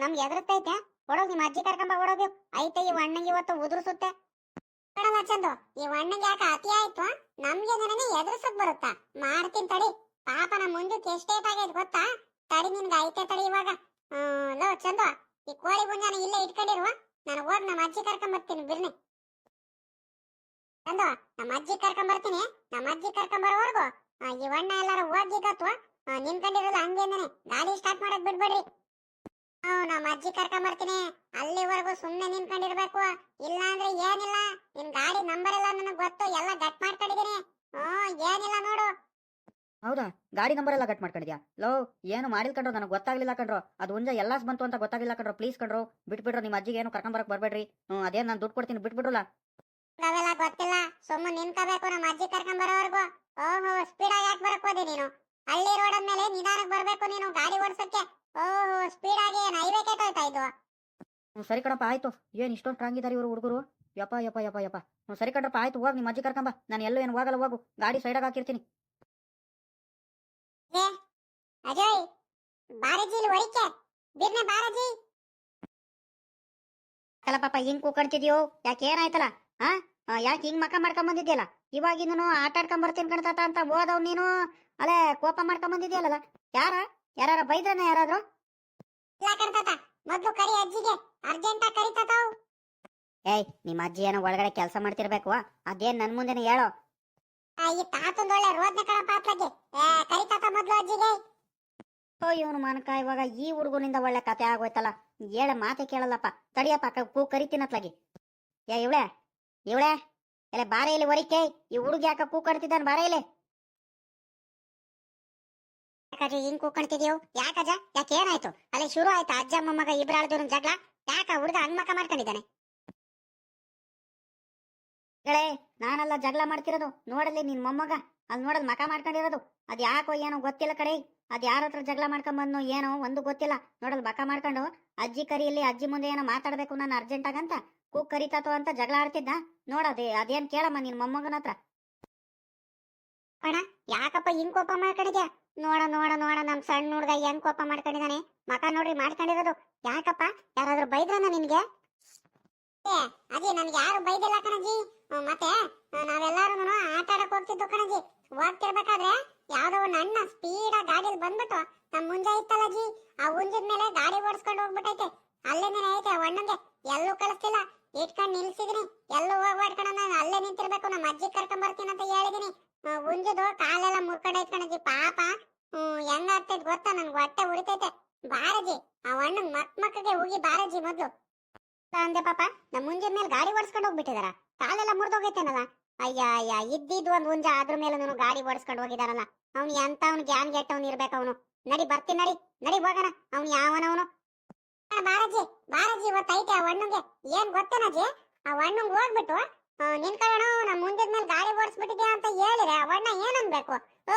ನಮ್ಗೆ ಎದುರುತ್ತೈತೆ ಹೊಡೋಗ್ ನಿಮ್ಮ ಅಜ್ಜಿ ಕರ್ಕೊಂಬ ಹೊಡೋದು ಐತೆ, ಈ ಅಣ್ಣಂಗೆ ಇವತ್ತು ಉದುರಿಸುತ್ತೆ. ನೋಡಲ್ಲ ಚಂದು, ಈ ಅಣ್ಣಂಗೆ ಯಾಕೆ ಅತಿ ಆಯ್ತು? ನಮ್ಗೆ ನನಗೆ ಎದುರಿಸಕ್ ಬರುತ್ತಾ? ಮಾಡ್ತೀನಿ ತಡಿ. ಪಾಪ ನಮ್ಮ ಮುಂದಕ್ಕೆ ಎಷ್ಟೇಟ್ ಆಗೈತೆ ಗೊತ್ತಾ? ತಡಿ ನಿನ್ಗೆ ಐತೆ ತಡಿ ಇವಾಗ. ಲೋ, ಚಂದು, ಈ ಕೋಳಿ ಗುಂಜಾನ ಇಲ್ಲೇ ಇಟ್ಕೊಂಡಿರುವ ನಾನು ಹೋಗಿ ನಮ್ಮ ಅಜ್ಜಿ ಕರ್ಕೊಂಡ್ ಬರ್ತೀನಿ ಬಿರ್ನಿ. ಚಂದು ನಮ್ಮ ಅಜ್ಜಿ ಕರ್ಕೊಂಡ್ ಬರ್ತೀನಿ. ನಮ್ಮ ಅಜ್ಜಿ ಕರ್ಕೊಂಡ್ ಬರೋವರೆಗೂ ಅಣ್ಣ ಎಲ್ಲಾರು ಹೋಗಿ ನಿಮ್ ಕಂಡಿರಲ್ಲ ಹಂಗೇನೆ ಗಾಡಿ ಸ್ಟಾರ್ಟ್ ಮಾಡಕ್ ಬಿಡ್ಬೇಡ್ರಿ. ಹ್ಮ್ ನಮ್ಮ ಅಜ್ಜಿ ಕರ್ಕೊಂಡ್ ಬರ್ತೀನಿ. ಅಲ್ಲಿವರೆಗೂ ಸುಮ್ನೆ ನಿಂತ್ಕೊಂಡಿರ್ಬೇಕು. ಇಲ್ಲ ಅಂದ್ರೆ ಏನಿಲ್ಲ. ನಿನ್ ಗಾಡಿ ನಂಬರ್ ಎಲ್ಲ ನನಗ್ ಗೊತ್ತು. ಎಲ್ಲ ಗಟ್ ಮಾಡ್ಕೊಂಡಿದೀನಿ. ಹ್ಮ್ ಏನಿಲ್ಲ ನೋಡು. ಹೌದಾ? ಗಾಡಿ ನಂಬರ್ ಎಲ್ಲ ಕಟ್ ಮಾಡ್ಕೊಂಡಿದ್ಯಾ? ಲೋ ಏನು ಮಾಡಿಲ್ ಕಂಡ್ರೋ ನನಗೆ ಗೊತ್ತಾಗ್ಲಿಲ್ಲ ಕಣ್ರೋ. ಅದು ಉಂಜ ಎಲ್ಲಾಸ್ ಬಂತು ಅಂತ ಗೊತ್ತಾಗ್ಲಿಲ್ಲ ಕಣ್ರೋ. ಪ್ಲೀಸ್ ಕಣ್ರೋ ಬಿಟ್ಬಿಡ್ರೋ. ನಿಮ್ಮ ಅಜ್ಜಿಗೆ ಏನು ಕರ್ಕೊಂಬರಕ್ ಬರ್ಬೇಡ್ರಿ. ಹ್ಞೂ ಅದೇ ನಾನು ದುಡ್ಡು ಕೊಡ್ತೀನಿ ಬಿಟ್ಬಿಡ್ರಲ್ಲ. ನಾವೆಲ್ಲ ಗೊತ್ತಿಲ್ಲ. ಸುಮ್ಮನೆ ನಿಂತ್ಕೋಬೇಕು ನಮ್ಮ ಅಜ್ಜಿ ಕರ್ಕೊಂಡ್ ಬರೋವರೆಗೂ. ಓಹೋ ಸ್ಪೀಡ್ ಆಗಿ ಯಾಕೆ ಬರಕ್ ಹೋದೆ ನೀನು? ಹಳ್ಳಿ ರೋಡ್ ಮೇಲೆ ನಿಧಾನಕ್ಕೆ ಬರಬೇಕು ನೀನು ಗಾಡಿ ಓಡಿಸಕ್ಕೆ. ಓಹೋ ಸ್ಪೀಡ್ ಆಗಿ ಏನು ಹೈವೇ ಕೆಟ್ಟೋಯ್ತಾ ಇದು ಸರಿ ಕಣಪ್ಪ ಆಯ್ತು. ಏನು ಇಷ್ಟೊಂದು ಸ್ಟ್ರಾಂಗ್ ಇದ್ದಾರೆ ಇವರು ಹುಡುಗರು? ಯಪ್ಪ ಯಪ್ಪ ಯಪ್ಪ ಯಪ್ಪ. ಸರಿ ಕಣ್ರಪ್ಪ ಆಯ್ತು ಹೋಗಿ ನಿಮ್ಮ ಅಜ್ಜಿ ಕರ್ಕೊಂಬ ನಾನು ಎಲ್ಲೂ ಏನು ಹೋಗಲ್ಲ ಹೋಗು. ಗಾಡಿ ಸೈಡಾಗಿ ಹಾಕಿರ್ತೀನಿ. ಅಜಯ್ ಬಾರಜಿ ಇಲ್ಲಿ ಒಳಿಕೆ ಬಿರ್ನೆ ಬಾರಜಿ ಅಲ್ಲ ಪಾಪ ಹಿಂಗ್ ಕೂಕಡ್ತಿದ್ಯೋ ಯಾಕೆ ಏನಾಯ್ತಲ್ಲ? ಹಾ ಯಾಕೆ ಹಿಂಗ್ ಮಕ ಮಾಡ್ಕೊಂಡ್ ಬಂದಿದ್ಯಲ್ಲ ಇವಾಗಿಂದನು ಆಟ ಆಡ್ಕೊಂಡ್ ಬರ್ತೀನಿ ಕಣ್ತಾತ ಅಂತ ಹೋದವ್ ನೀನು. ಅಲೆ ಕೋಪ ಮಾಡ್ಕೊಂಡ್ ಬಂದಿದ್ಯಲ್ಲ ಯಾರ? ಯಾರ ಬೈದ್ರನ ಯಾರಾದ್ರು? ಇಲ್ಲ ಕಣ್ತಾತ ಮೊದ್ಲು ಕರಿ ಅಜ್ಜಿಗೆ ಅರ್ಜೆಂಟ್ ಕರಿತಾತಾವ್ ಏಯ್ ನಿಮ್ಮ ಅಜ್ಜಿ ಏನೋ ಒಳಗಡೆ ಕೆಲಸ ಮಾಡ್ತಿರ್ಬೇಕು ಅದೇನ್ ನನ್ ಮುಂದೆನೆ ಹೇಳೋ? ಈ ತಾತಂದ್ ಒಳ್ಳೆ ರೋದ್ನೆ ಕಣ ಪಾತ್ಲಗೆ ಕರಿತಾತ ಮೊದ್ಲು ಅಜ್ಜಿಗೆ. ಓ ಇವನು ಮಾನಕ ಇವಾಗ ಈ ಹುಡುಗನಿಂದ ಒಳ್ಳೆ ಕತೆ ಆಗೋಯ್ತಲ್ಲ. ಹೇಳ ಮಾತೆ ಕೇಳಲ್ಲಪ್ಪ. ತಡಿಯಪ್ಪ ಕ- ಕರಿತೀನತ್ಲಾಗಿ. ಏ, ಇವಳೆ ಇವಳೆ ಎಲ್ಲ ಬಾರೆ ಇಲ್ಲಿ ಒರಿಕೆ. ಈ ಹುಡುಗ ಯಾಕ ಕೂ ಕಡ್ತಿದ್ದಾನೆ ಬಾರೆ ಇಲ್ಲಿ ಯಾಕಜ್ಜ ಹಿಂಗ್ ಕೂಕೊಂಡ್ತಿದ್ಯೋ ಯಾಕಜ್ಜ ಯಾಕೆ ಏನಾಯ್ತು? ಅಲ್ಲಿ ಶುರು ಆಯ್ತಾ? ಅಜ್ಜ ಮೊಮ್ಮಗ ಇಬ್ರಾಳ್ದು ಜಗಳ? ಯಾಕ ಹುಡುಗ ಹಂಗ್ಮಕ ಮಾಡ್ಕೊಂಡಿದ್ದಾನೆ? ನಾನೆಲ್ಲ ಜಗಳ ಮಾಡ್ತಿರೋದು. ನೋಡಲಿ ನಿನ್ ಮೊಮ್ಮಗ. ಅಲ್ಲಿ ನೋಡೋದು ಮಕ ಮಾಡ್ಕೊಂಡಿರೋದು. ಅದು ಯಾಕೋ ಏನೋ ಗೊತ್ತಿಲ್ಲ ಕಡೆ. ಅದ್ ಯಾರ ಹತ್ರ ಜಗಳ ಮಾಡ್ಕೊಂಬಂದು ಬಂದ್ನೋ ಏನೋ ಒಂದು ಗೊತ್ತಿಲ್ಲ. ನೋಡಲ್ ಬಕ ಮಾಡ್ಕೊಂಡು ಅಜ್ಜಿ ಕರಿಯಲ್ಲಿ ಅಜ್ಜಿ ಮುಂದೆ ಏನೋ ಮಾತಾಡಬೇಕು ನಾನು ಅರ್ಜೆಂಟ್ ಆಗಂತ ಕೂಗ್ ಕರಿತಾತೋ ಅಂತ ಜಗಳ ಆಡ್ತಿದ್ದ. ನೋಡದೆ ಅದೇನ್ ಕೇಳಮ್ಮ ನಿನ್ ಮೊಮ್ಮಗನ ಹತ್ರ. ಯಾಕಪ್ಪ ಹಿಂಗ್ ಕೋಪ ಮಾಡ್ಕೊಂಡಿದ್ಯಾ? ನೋಡ ನೋಡ ನೋಡ ನಮ್ ಸಣ್ಣ ಹುಡ್ಗ ಹೆಂಗ್ ಕೋಪ ಮಾಡ್ಕೊಂಡಿದಾನೆ. ಮಕ ನೋಡ್ರಿ ಮಾಡ್ಕೊಂಡಿರೋದು. ಯಾಕಪ್ಪ? ಯಾರಾದ್ರೂ ಬೈದ್ರನ ನಿನ್ಗೆ? ಅದೇ ಅಜ್ಜಿ ನನ್ಗೆ ಯಾರು ಬೈದಿಲ್ಲ ಕಣಜಿ ಮತ್ತೆ ನಾವೆಲ್ಲಾರು ಆಟ ಆಡಕ್ ಹೋಗ್ತಿದ್ದು ಕಣಜಿ ಹೋಗ್ತಿರ್ಬೇಕಾದ್ರೆ ಯಾವ್ದೋ ನನ್ನ ಸ್ಪೀಡ್ ಗಾಡಿಯಲ್ಲಿ ಬಂದ್ಬಿಟ್ಟು ನಮ್ ಮುಂಜೆ ಇತ್ತಲ್ಲ ಜಿ, ಆ ಹುಂಜದ ಮೇಲೆ ಗಾಡಿ ಓಡಿಸ್ಕೊಂಡು ಹೋಗ್ಬಿಟ್ಟೈತೆ. ಅಲ್ಲೇನೇ ಐತೆ ಅಣ್ಣಂಗೆ ಎಲ್ಲೂ ಕಳಿಸ್ತಿಲ್ಲ. ಇಟ್ಕೊಂಡ್ ನಿಲ್ಸಿದೀನಿ. ಎಲ್ಲೂ ಹೋಗ್ಬೇಡ ಕಣ ನಾನು, ಅಲ್ಲೇ ನಿಂತಿರ್ಬೇಕು ನಮ್ಮ ಅಜ್ಜಿ ಕರ್ಕೊಂಡ್ ಬರ್ತೀನಿ ಅಂತ ಹೇಳಿದೀನಿ. ಉಂಜದು ಕಾಲೆಲ್ಲ ಮುರ್ಕೊಂಡೈತ್ ಕಣಜಿ ಪಾಪ. ಹ್ಮ್ ಹೆಂಗ ಆಗ್ತೈತ್ ಗೊತ್ತಾ, ನನ್ಗೆ ಹೊಟ್ಟೆ ಉರಿತೈತೆ. ಬಾರಜಿ ಆ ಅಣ್ಣನ್ ಮಕ್ ಮಕ್ಕಗೆ ಹೋಗಿ ಬಾರಜಿ ಮೊದ್ಲು. ಅಂದೆ ಪಾಪ ನಮ್ಮ ಮುಂಜಿನ ಮೇಲೆ ಗಾಡಿ ಓಡಿಸ್ಕೊಂಡು ಹೋಗ್ಬಿಟ್ಟಿದಾರ. ಕಾಲೆಲ್ಲ ಮುರಿದೋಗೈತೇನಲ್ಲ? ಅಯ್ಯ ಅಯ್ಯ ಇದ್ದಿದ್ ಒಂದ್ ಹುಂಜ ಅದ್ರ ಮೇಲೆ ನಾನು ಗಾಡಿ ಓಡಿಸ್ಕೊಂಡು ಹೋಗಿದಾರಲ್ಲ ಅವ್ನು ಎಂತ ಅವ್ನು ಗ್ಯಾನ್ ಗೆಟ್ಟವ್ನು ಇರ್ಬೇಕು ಅವನು. ನಡಿ, ಬರ್ತೀನಿ, ನಡಿ. ನಡಿ, ಹೋಗೋಣ. ಅವ್ನು ಯಾವನವನು ಬಾರಜಿ ಬಾರಜಿ ಇವತ್ತೈತೆ ಆ ಹಣ್ಣುಗೆ ಏನ್ ಗೊತ್ತೇನಜ್ಜಿ ಆ ಹಣ್ಣುಗ್ ಹೋಗ್ಬಿಟ್ಟು ನಿನ್ಕೊಳ್ಳೋಣ ನಮ್ಮ ಮುಂದಿನ ಮೇಲೆ ಗಾಡಿ ಓಡಿಸ್ಬಿಟ್ಟಿದ್ಯಾ ಅಂತ ಹೇಳಿದ್ರೆ ಆ ಅಣ್ಣ ಏನನ್ಬೇಕು? ಓ,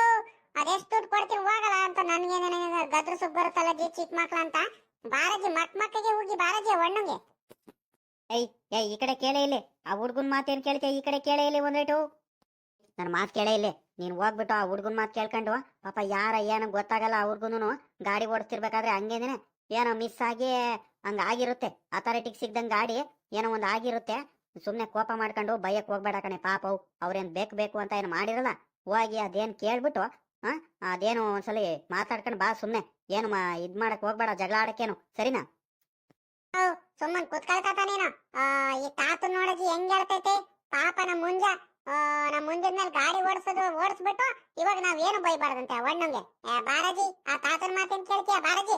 ಅದೆಷ್ಟು ದುಡ್ಡು ಕೊಡ್ತೀವಿ ಹೋಗಲ್ಲ ಅಂತ ನನ್ಗೇನೇನ ಗದ್ರ ಸುಗ್ ಬರುತ್ತಲ್ಲ ಜಿ ಚಿಕ್ಕ ಮಕ್ಳು ಅಂತ. ಬಾರಜಿ ಮಕ್ ಮಕ್ಕಳಿಗೆ ಹೋಗಿ ಬಾರಜಿ ಹಣ್ಣುಗೆ ಏಯ್ ಏಯ್, ಈ ಕಡೆ ಕೇಳೇ ಇಲ್ಲಿ. ಆ ಹುಡ್ಗನ್ ಮಾತೇನ್ ಕೇಳ್ತೀಯ? ಈ ಕಡೆ ಕೇಳೇ ಇಲ್ಲಿ ಒಂದೇಟು ನನ್ನ ಮಾತು ಕೇಳೇ ಇಲ್ಲಿ. ನೀನ್ ಹೋಗ್ಬಿಟ್ಟು ಆ ಹುಡ್ಗನ್ ಮಾತು ಕೇಳ್ಕೊಂಡು ಪಾಪ ಯಾರ ಏನೋ ಗೊತ್ತಾಗಲ್ಲ ಆ ಹುಡ್ಗನು ಗಾಡಿ ಓಡಿಸ್ತಿರ್ಬೇಕಾದ್ರೆ ಹಂಗೇನೆ ಏನೋ ಮಿಸ್ ಆಗಿ ಹಂಗ ಆಗಿರುತ್ತೆ. ಅಥಾರಿಟಿಗೆ ಸಿಗ್ದಂಗ್ ಗಾಡಿ ಏನೋ ಒಂದ್ ಆಗಿರುತ್ತೆ. ಸುಮ್ನೆ ಕೋಪ ಮಾಡ್ಕೊಂಡು ಭಯಕ್ ಹೋಗ್ಬೇಡ ಕಣೆ ಪಾಪ ಅವು ಅವ್ರೇನ್ ಬೇಕು ಬೇಕು ಅಂತ ಏನ್ ಮಾಡಿರಲ್ಲ? ಹೋಗಿ ಅದೇನ್ ಕೇಳ್ಬಿಟ್ಟು ಹಾ ಅದೇನು ಒಂದ್ಸಲಿ ಮಾತಾಡ್ಕೊಂಡು ಬಾ ಸುಮ್ನೆ. ಏನು ಇದ್ ಮಾಡಕ್ ಹೋಗ್ಬೇಡ ಜಗಳ ಆಡಕ್ಕೇನು. ಸರಿನಾ? ಸುಮ್ಮನ್ ಕುತ್ಕೊಳ್ತಾತ ನೀನು. ಆ, ಈ ತಾತು ನೋಡಜಿ ಹೆಂಗ್ ಹೇಳ್ತೈತೆ? ಪಾಪ ಮುಂಜ ಆ, ನಮ್ ಮುಂಜದ ಮೇಲೆ ಗಾಡಿ ಓಡಿಸೋದು ಓಡಿಸ್ಬಿಟ್ಟು ಇವಾಗ ನಾವ್ ಏನು ಬೈಬಾರ್ದಂತೆ ಆ ಬಾರಾಜಿ ಆ ತಾತನ ಮಾತೇನ್ ಕೇಳ್ತೀಯ ಬಾರಾಜಿ?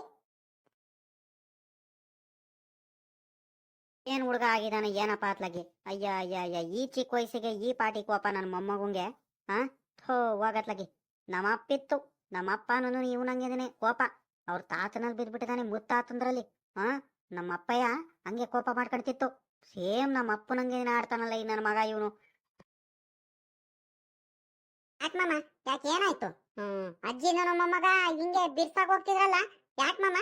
ಏನ್ ಹುಡುಗ ಆಗಿದಾನೆ ಏನಪ್ಪ ಅತ್ಲಾಗಿ ಅಯ್ಯ ಅಯ್ಯ ಅಯ್ಯ ಈ ಚಿಕ್ಕ ವಯಸ್ಸಿಗೆ ಈ ಪಾಟಿ ಕೋಪ ನನ್ನ ಮೊಮ್ಮಗುಂಗೆ ಹಾ ಥೋ ಹೋಗತ್ಲಾಗಿ. ನಮ್ಮಪ್ಪಿತ್ತು ನಮ್ಮಪ್ಪನೂ ಇವನಂಗಿದಾನೆ ಕೋಪ. ಅವ್ರ ತಾತನಲ್ಲಿ ಬಿದ್ಬಿಟ್ಟಿದಾನೆ ಮುತ್ತಾತಂದ್ರಲ್ಲಿ ಹಾ ನಮ್ಮಪ್ಪಯ್ಯ ಹಂಗೆ ಕೋಪ ಮಾಡ್ಕೊಳ್ತಿತ್ತು. ಸೇಮ್ ನಮ್ಮ ಅಪ್ಪನಂಗೆ ಆಡ್ತಾನಲ್ಲ ಈ ನನ್ನ ಮಗ ಇವನು. ಯಾಕ್ ಮಾಮ? ಯಾಕೆ ಏನಾಯ್ತು? ಹ್ಮ್. ಅಜ್ಜಿನೂ ನಮ್ಮ ಮಗ ಹಿಂಗೆ ಬಿರ್ಸಾಕ್ ಹೋಗ್ತಿದ್ರಲ್ಲ? ಯಾಕ್ ಮಾಮ?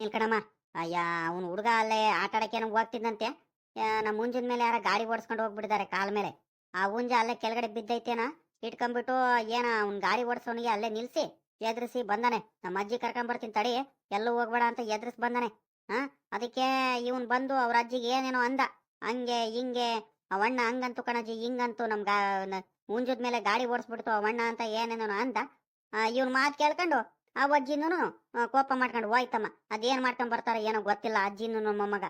ನಿಲ್ಕಣಮ್ಮ ಅಯ್ಯ ಅವನು ಹುಡುಗ ಅಲ್ಲೇ ಆಟ ಆಡಕ್ಕೇನೋ ಹೋಗ್ತಿದ್ದಂತೆ ನಮ್ಮ ಮುಂಜಿನ ಮೇಲೆ ಯಾರ ಗಾಡಿ ಓಡಿಸ್ಕೊಂಡು ಹೋಗ್ಬಿಟ್ಟಿದ್ದಾರೆ ಕಾಲ ಮೇಲೆ. ಆ ಹುಂಜ ಅಲ್ಲೇ ಕೆಳಗಡೆ ಬಿದ್ದೈತೇನ ಇಟ್ಕೊಂಡ್ಬಿಟ್ಟು ಏನ ಅವ್ನ ಗಾಡಿ ಓಡಿಸೋನಿಗೆ ಅಲ್ಲೇ ನಿಲ್ಸಿ ಎದ್ರಿಸಿ ಬಂದಾನೆ. ನಮ್ಮ ಅಜ್ಜಿ ಕರ್ಕೊಂಬರ್ತೀನಿ ತಡಿ ಎಲ್ಲೂ ಹೋಗ್ಬೇಡ ಅಂತ ಎದ್ರಿಸಿ ಬಂದಾನೆ. ಅದಕ್ಕೆ ಇವನ್ ಬಂದು ಅವ್ರ ಅಜ್ಜಿಗೆ ಏನೇನೋ ಅಂದ. ಹಂಗೆ ಹಿಂಗೆ ಅವಣ್ಣ ಹಂಗಂತು ಕಣಜ್ಜಿ ಹಿಂಗಂತು ನಮ್ ಗಾ ಮುಂಜದ ಮೇಲೆ ಗಾಡಿ ಓಡಿಸ್ಬಿಡ್ತು ಅವಣ್ಣ ಅಂತ ಏನೇನೋ ಅಂದ. ಇವನ್ ಮಾತು ಕೇಳ್ಕೊಂಡು ಆ ಅಜ್ಜಿನೂ ಕೋಪ ಮಾಡ್ಕೊಂಡು ಹೋಯ್ತಮ್ಮ ಅದೇನ್ ಮಾಡ್ಕೊಂಡ್ ಬರ್ತಾರ ಏನೋ ಗೊತ್ತಿಲ್ಲ ಅಜ್ಜಿನೂ ನಮ್ಮ ಮಗ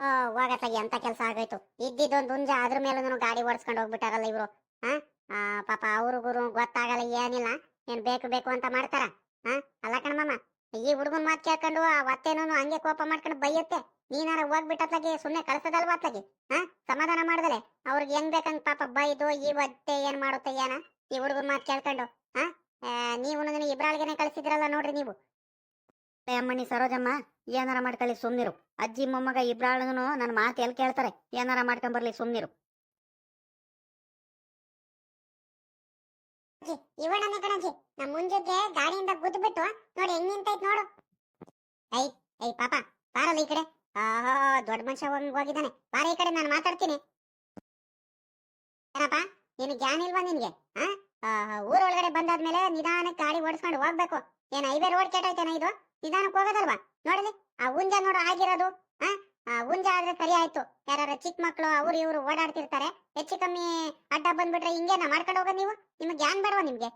ಆ, ಹೋಗತ್ಲಾಗಿ ಎಂತ ಕೆಲಸ ಆಗೋಯ್ತು. ಇದ್ದಿದ್ದೊಂದು ಹುಂಜ ಅದ್ರ ಮೇಲೂ ಗಾಡಿ ಓಡಿಸ್ಕೊಂಡು ಹೋಗ್ಬಿಟ್ಟಾರಲ್ಲ ಇವ್ರು. ಆ, ಪಾಪ ಅವ್ರಿಗೂ ಗೊತ್ತಾಗಲ್ಲ ಏನಿಲ್ಲ. ಏನ್ ಬೇಕು ಬೇಕು ಅಂತ ಮಾಡ್ತಾರ. ಹಾ ಅಲ್ಲ ಕಣಮ್ಮ ಈ ಹುಡುಗನ್ ಮಾತ್ ಕೇಳ್ಕೊಂಡು ಆ ಹಂಗೆ ಕೋಪ ಮಾಡ್ಕೊಂಡು ಬೈಯತ್ತೆ. ನೀನಾರ ಹೋಗ್ಬಿಟ್ಟತ್ಲಾಗಿ ಸುಮ್ನೆ ಕಳ್ಸದಲ್ವಾ ಅತ್ಲಾಗಿ ಹಾ? ಸಮಾಧಾನ ಮಾಡ್ದಲೆ? ಅವ್ರಿಗೆ ಹೆಂಗ್ ಬೇಕಂಗ್ ಪಾಪ ಬೈದು ಈ ಒತ್ತೆ ಏನ್ ಮಾಡುತ್ತೆ ಏನ? ಈ ಹುಡುಗನ್ ಮಾತ್ ಕೇಳ್ಕೊಂಡು, ಹಾ? ನೀವು ಇಬ್ರಾಳ್ಗೆನೆ ಕಳ್ಸಿದ್ರಲ್ಲ ನೋಡ್ರಿ ನೀವು. ಅಮ್ಮಣ್ಣಿ ಸರೋಜಮ್ಮ, ಏನಾರ ಮಾಡ್ಕೊಳ್ಳಿ ಸುಮ್ನಿರು. ಅಜ್ಜಿ ಮೊಮ್ಮಗ ಇಬ್ರಾಳನು ನನ್ನ ಮಾತು ಎಲ್ಲಿ ಕೇಳ್ತಾರೆ? ಏನಾರ ಮಾಡ್ಕೊಂಡ್ ಬರ್ಲಿ ಸುಮ್ನಿರು. ಇವಣ್ಣನೇ ಕಣಜಿ ನಮ್ಮ ಮುಂಜಾಗೆ ಗಾಡಿಯಿಂದ ಗುದ್ದು ಬಿಟ್ಟು ನೋಡಿ ಹೆಂಗ್ ನಿಂತೈತ್ ನೋಡು. ಐ ಐ ಪಾಪ, ಬಾರಲ್ಲ ಈ ಕಡೆ. ಆಹೋ ದೊಡ್ಡ ಮನುಷ್ಯ ಹೋಗ್ ಹೋಗಿದ್ದಾನೆ. ಬಾರ ಈ ಕಡೆ, ನಾನು ಮಾತಾಡ್ತೀನಿ. ಏನಪ್ಪ ನಿನ್ ಜ್ಞಾನ ಇಲ್ವಾ ನಿನ್ಗೆ? ಊರೊಳಗಡೆ ಬಂದಾದ್ಮೇಲೆ ನಿಧಾನಕ್ಕೆ ಗಾಡಿ ಓಡಿಸ್ಕೊಂಡು ಹೋಗ್ಬೇಕು. ಏನ ಐವೇ ರೋಡ್ ಕೆಟ್ಟೈತೇನ ಇದು? ನಿಧಾನಕ್ಕೆ ಹೋಗೋದಲ್ವಾ? ನೋಡಲಿ ಆ ಹುಂಜ ನೋಡು, ಆಗಿರೋದು. ಹಾ ಹುಂಜ ಆದ್ರೆ ಸರಿ ಆಯ್ತು. ಯಾರು ಚಿಕ್ಕ ಮಕ್ಕಳು ಅವ್ರು ಇವ್ರು ಓಡಾಡ್ತಿರ್ತಾರೆ. ಹೆಚ್ಚು ಕಮ್ಮಿ ಅಡ್ಡ ಬಂದ್ಬಿಟ್ರೆ ಹಿಂಗೇನ ಮಾಡ್ಕೊಂಡು ಹೋಗೋದು ನೀವು? ನಿಮ್ಗೆ ಜ್ಞಾನ ಬೇಡವಾ ನಿಮ್ಗೆ?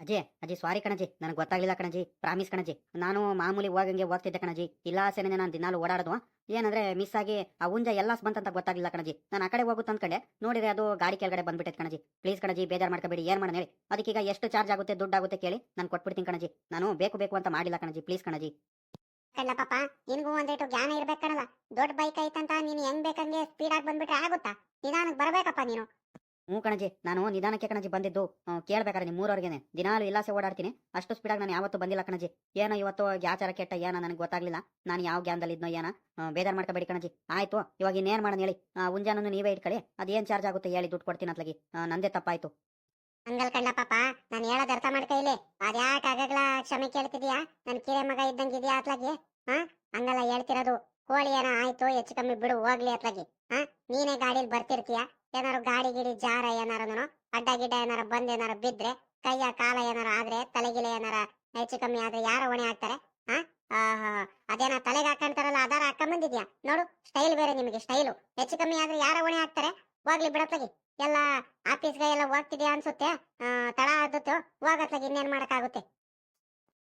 ಅಜ್ಜಿ ಅಜ್ಜಿ ಸಾರಿ ಕಣಜಿ ನನಗೆ ಗೊತ್ತಾಗ್ಲಿಲ್ಲ ಕಣಜಿ ಪ್ರಾಮಿಸ್ ಕಣಜಿ ನಾನು ಮಾಮೂಲಿ ಹೋಗಂಗೆ ಹೋಗ್ತಿದ್ದೆ ಕಣಜಿ ಇಲ್ಲ ಸೇನೆ ನಾನು ದಿನಾಲು ಓಡಾಡೋದು. ಏನಂದ್ರೆ ಮಿಸ್ ಆಗಿ ಆ ಹುಂಜ ಎಲ್ಲಾಸ್ ಬಂತಂತ ಗೊತ್ತಾಗ್ಲಿಲ್ಲ ಕಣಜಿ ನಾನು ಆ ಕಡೆ ಹೋಗುತ್ತೆ ಅಂದ್ಕೊಂಡೆ ನೋಡಿದ್ರೆ ಅದು ಗಾಡಿ ಕೆಳಗಡೆ ಬಂದ್ಬಿಟ್ಟೈತೆ ಕಣಜಿ ಪ್ಲೀಸ್ ಕಣಜಿ ಬೇಜಾರು ಮಾಡ್ಕೋಬೇಡಿ. ಏನ್ ಮಾಡೋಣ ಹೇಳಿ. ಅದಕ್ಕೀಗ ಎಷ್ಟು ಚಾರ್ಜ್ ಆಗುತ್ತೆ, ದುಡ್ಡು ಆಗುತ್ತೆ ಕೇಳಿ ನಾನು ಕೊಟ್ಬಿಡ್ತೀನಿ ಕಣಜಿ ನಾನು ಬೇಕು ಬೇಕು ಅಂತ ಮಾಡಿಲ್ಲ ಕಣಜಿ ಪ್ಲೀಸ್ ಕಣಜಿ ಕಳ್ಳ ಪಾಪ, ನಿನ್ಗೂ ಜ್ಞಾನ ಇರ್ಬೇಕು ಕಣಲ್ಲ ದೊಡ್ಡ ಬೈಕ್ ಐತಂತ ನೀನ್ ಹೆಂಗ್ ಬೇಕಂಗೆ ಸ್ಪೀಡ್ ಆಗಿ ಬಂದ್ಬಿಟ್ರೆ ಆಗುತ್ತಾ? ನಿಧಾನಕ್ಕೆ ಬರ್ಬೇಕಪ್ಪ ನೀನು. ಹ್ಞೂ ಕಣಜಿ, ನಾನು ನಿಧಾನಕ್ಕೆ ಕಣಜಿ ಬಂದಿದ್ದು. ಕೇಳ್ಬೇಕಾರೆ ನಿಮ್ಮ ಮೂರವರೆಗೇನೆ ದಿನಾಲು ಇಲ್ಲಾಸೆ ಓಡಾಡ್ತೀನಿ. ಅಷ್ಟು ಸ್ಪೀಡಾಗಿ ನಾನು ಯಾವತ್ತೂ ಬಂದಿಲ್ಲ ಕಣಜಿ. ಏನೋ ಇವತ್ತು ಆಚಾರ ಕೆಟ್ಟ ಏನೋ ನನಗೆ ಗೊತ್ತಾಗ್ಲಿಲ್ಲ. ನಾನು ಯಾವ ಗ್ಯಾನ್ದಲ್ಲಿ ಇದ್ನೋ ಏನೋ. ಬೇಜಾರು ಮಾಡ್ಕೋಬೇಡಿ ಕಣಜಿ. ಆಯ್ತು, ಇವಾಗ ಇನ್ನೇನು ಮಾಡೋಣ ಹೇಳಿ. ಉಂಜಾನನ್ನು ನೀವೇ ಇಟ್ಕೊಳ್ಳಿ. ಅದೇನು ಚಾರ್ಜ್ ಆಗುತ್ತೆ ಹೇಳಿ ದುಡ್ಡು ಕೊಡ್ತೀನಿ ಅತ್ಲಾಗಿ ನಂದೇ ತಪ್ಪಾಯ್ತು. ಹಂಗಲ್ ಕಂಡ ಪಾಪ, ನಾನು ಹೇಳೋದ್ ಅರ್ಥ ಮಾಡ್ಕ ಇಲ್ಲಿ. ಅದ್ಯಾಕೆ ಕ್ಷಮೆ ಕೇಳ್ತಿದ್ಯಾ? ನನ್ ಕಿರೆ ಮಗ ಇದ್ದಂಗಿದ್ಯಾ ಅತ್ಲಾಗಿ? ಹಾ? ಹಂಗಲ್ಲ ಹೇಳ್ತಿರೋದು ಕೋಳಿ ಏನೋ ಆಯ್ತು, ಹೆಚ್ಚು ಕಮ್ಮಿ ಬಿಡು, ಹೋಗ್ಲಿ ಅತ್ಲಾಗಿ. ಹಾ? ನೀನೇ ಗಾಡಿಲಿ ಬರ್ತಿರ್ತೀಯ? ಏನಾರು ಗಾಡಿ ಗಿಡಿ ಜಾರ ಏನಾರನು ಅಡ್ಡ ಗಿಡ್ಡ ಏನಾರ ಬಂದ್ ಏನಾರ ಬಿದ್ರೆ, ಕೈಯ ಕಾಲ ಏನಾರ ಆದ್ರೆ ತಲೆಗಿಲೆ ಏನಾರ ಹೆಚ್ಚು ಕಮ್ಮಿ ಆದ್ರೆ ಯಾರ ಹೊಣೆ ಹಾಕ್ತಾರೆ? ಹಾ? ಅದೇನ ತಲೆಗೆ ಹಾಕೊಂತಾರಲ್ಲ, ಅದಾರ ಹಾಕೊಂಬಂದಿದ್ಯಾ? ನೋಡು ಸ್ಟೈಲ್ ಬೇರೆ ನಿಮಗೆ ಸ್ಟೈಲು ಹೆಚ್ಚು ಕಮ್ಮಿ ಆದ್ರೆ ಯಾರ ಹೊಣೆ ಹಾಕ್ತಾರೆ? ಹೋಗ್ಲಿ ಬಿಡತ್ಲಾಗಿ ಎಲ್ಲ ಆಫೀಸ್ಗೆ ಎಲ್ಲ ಹೋಗ್ತಿದ್ಯಾ ಅನ್ಸುತ್ತೆ? ತಡ ಆದತ್ತು ಹೋಗತ್ಲಾಗ ಇನ್ನೇನ್ ಮಾಡಕ್ಕಾಗುತ್ತೆ?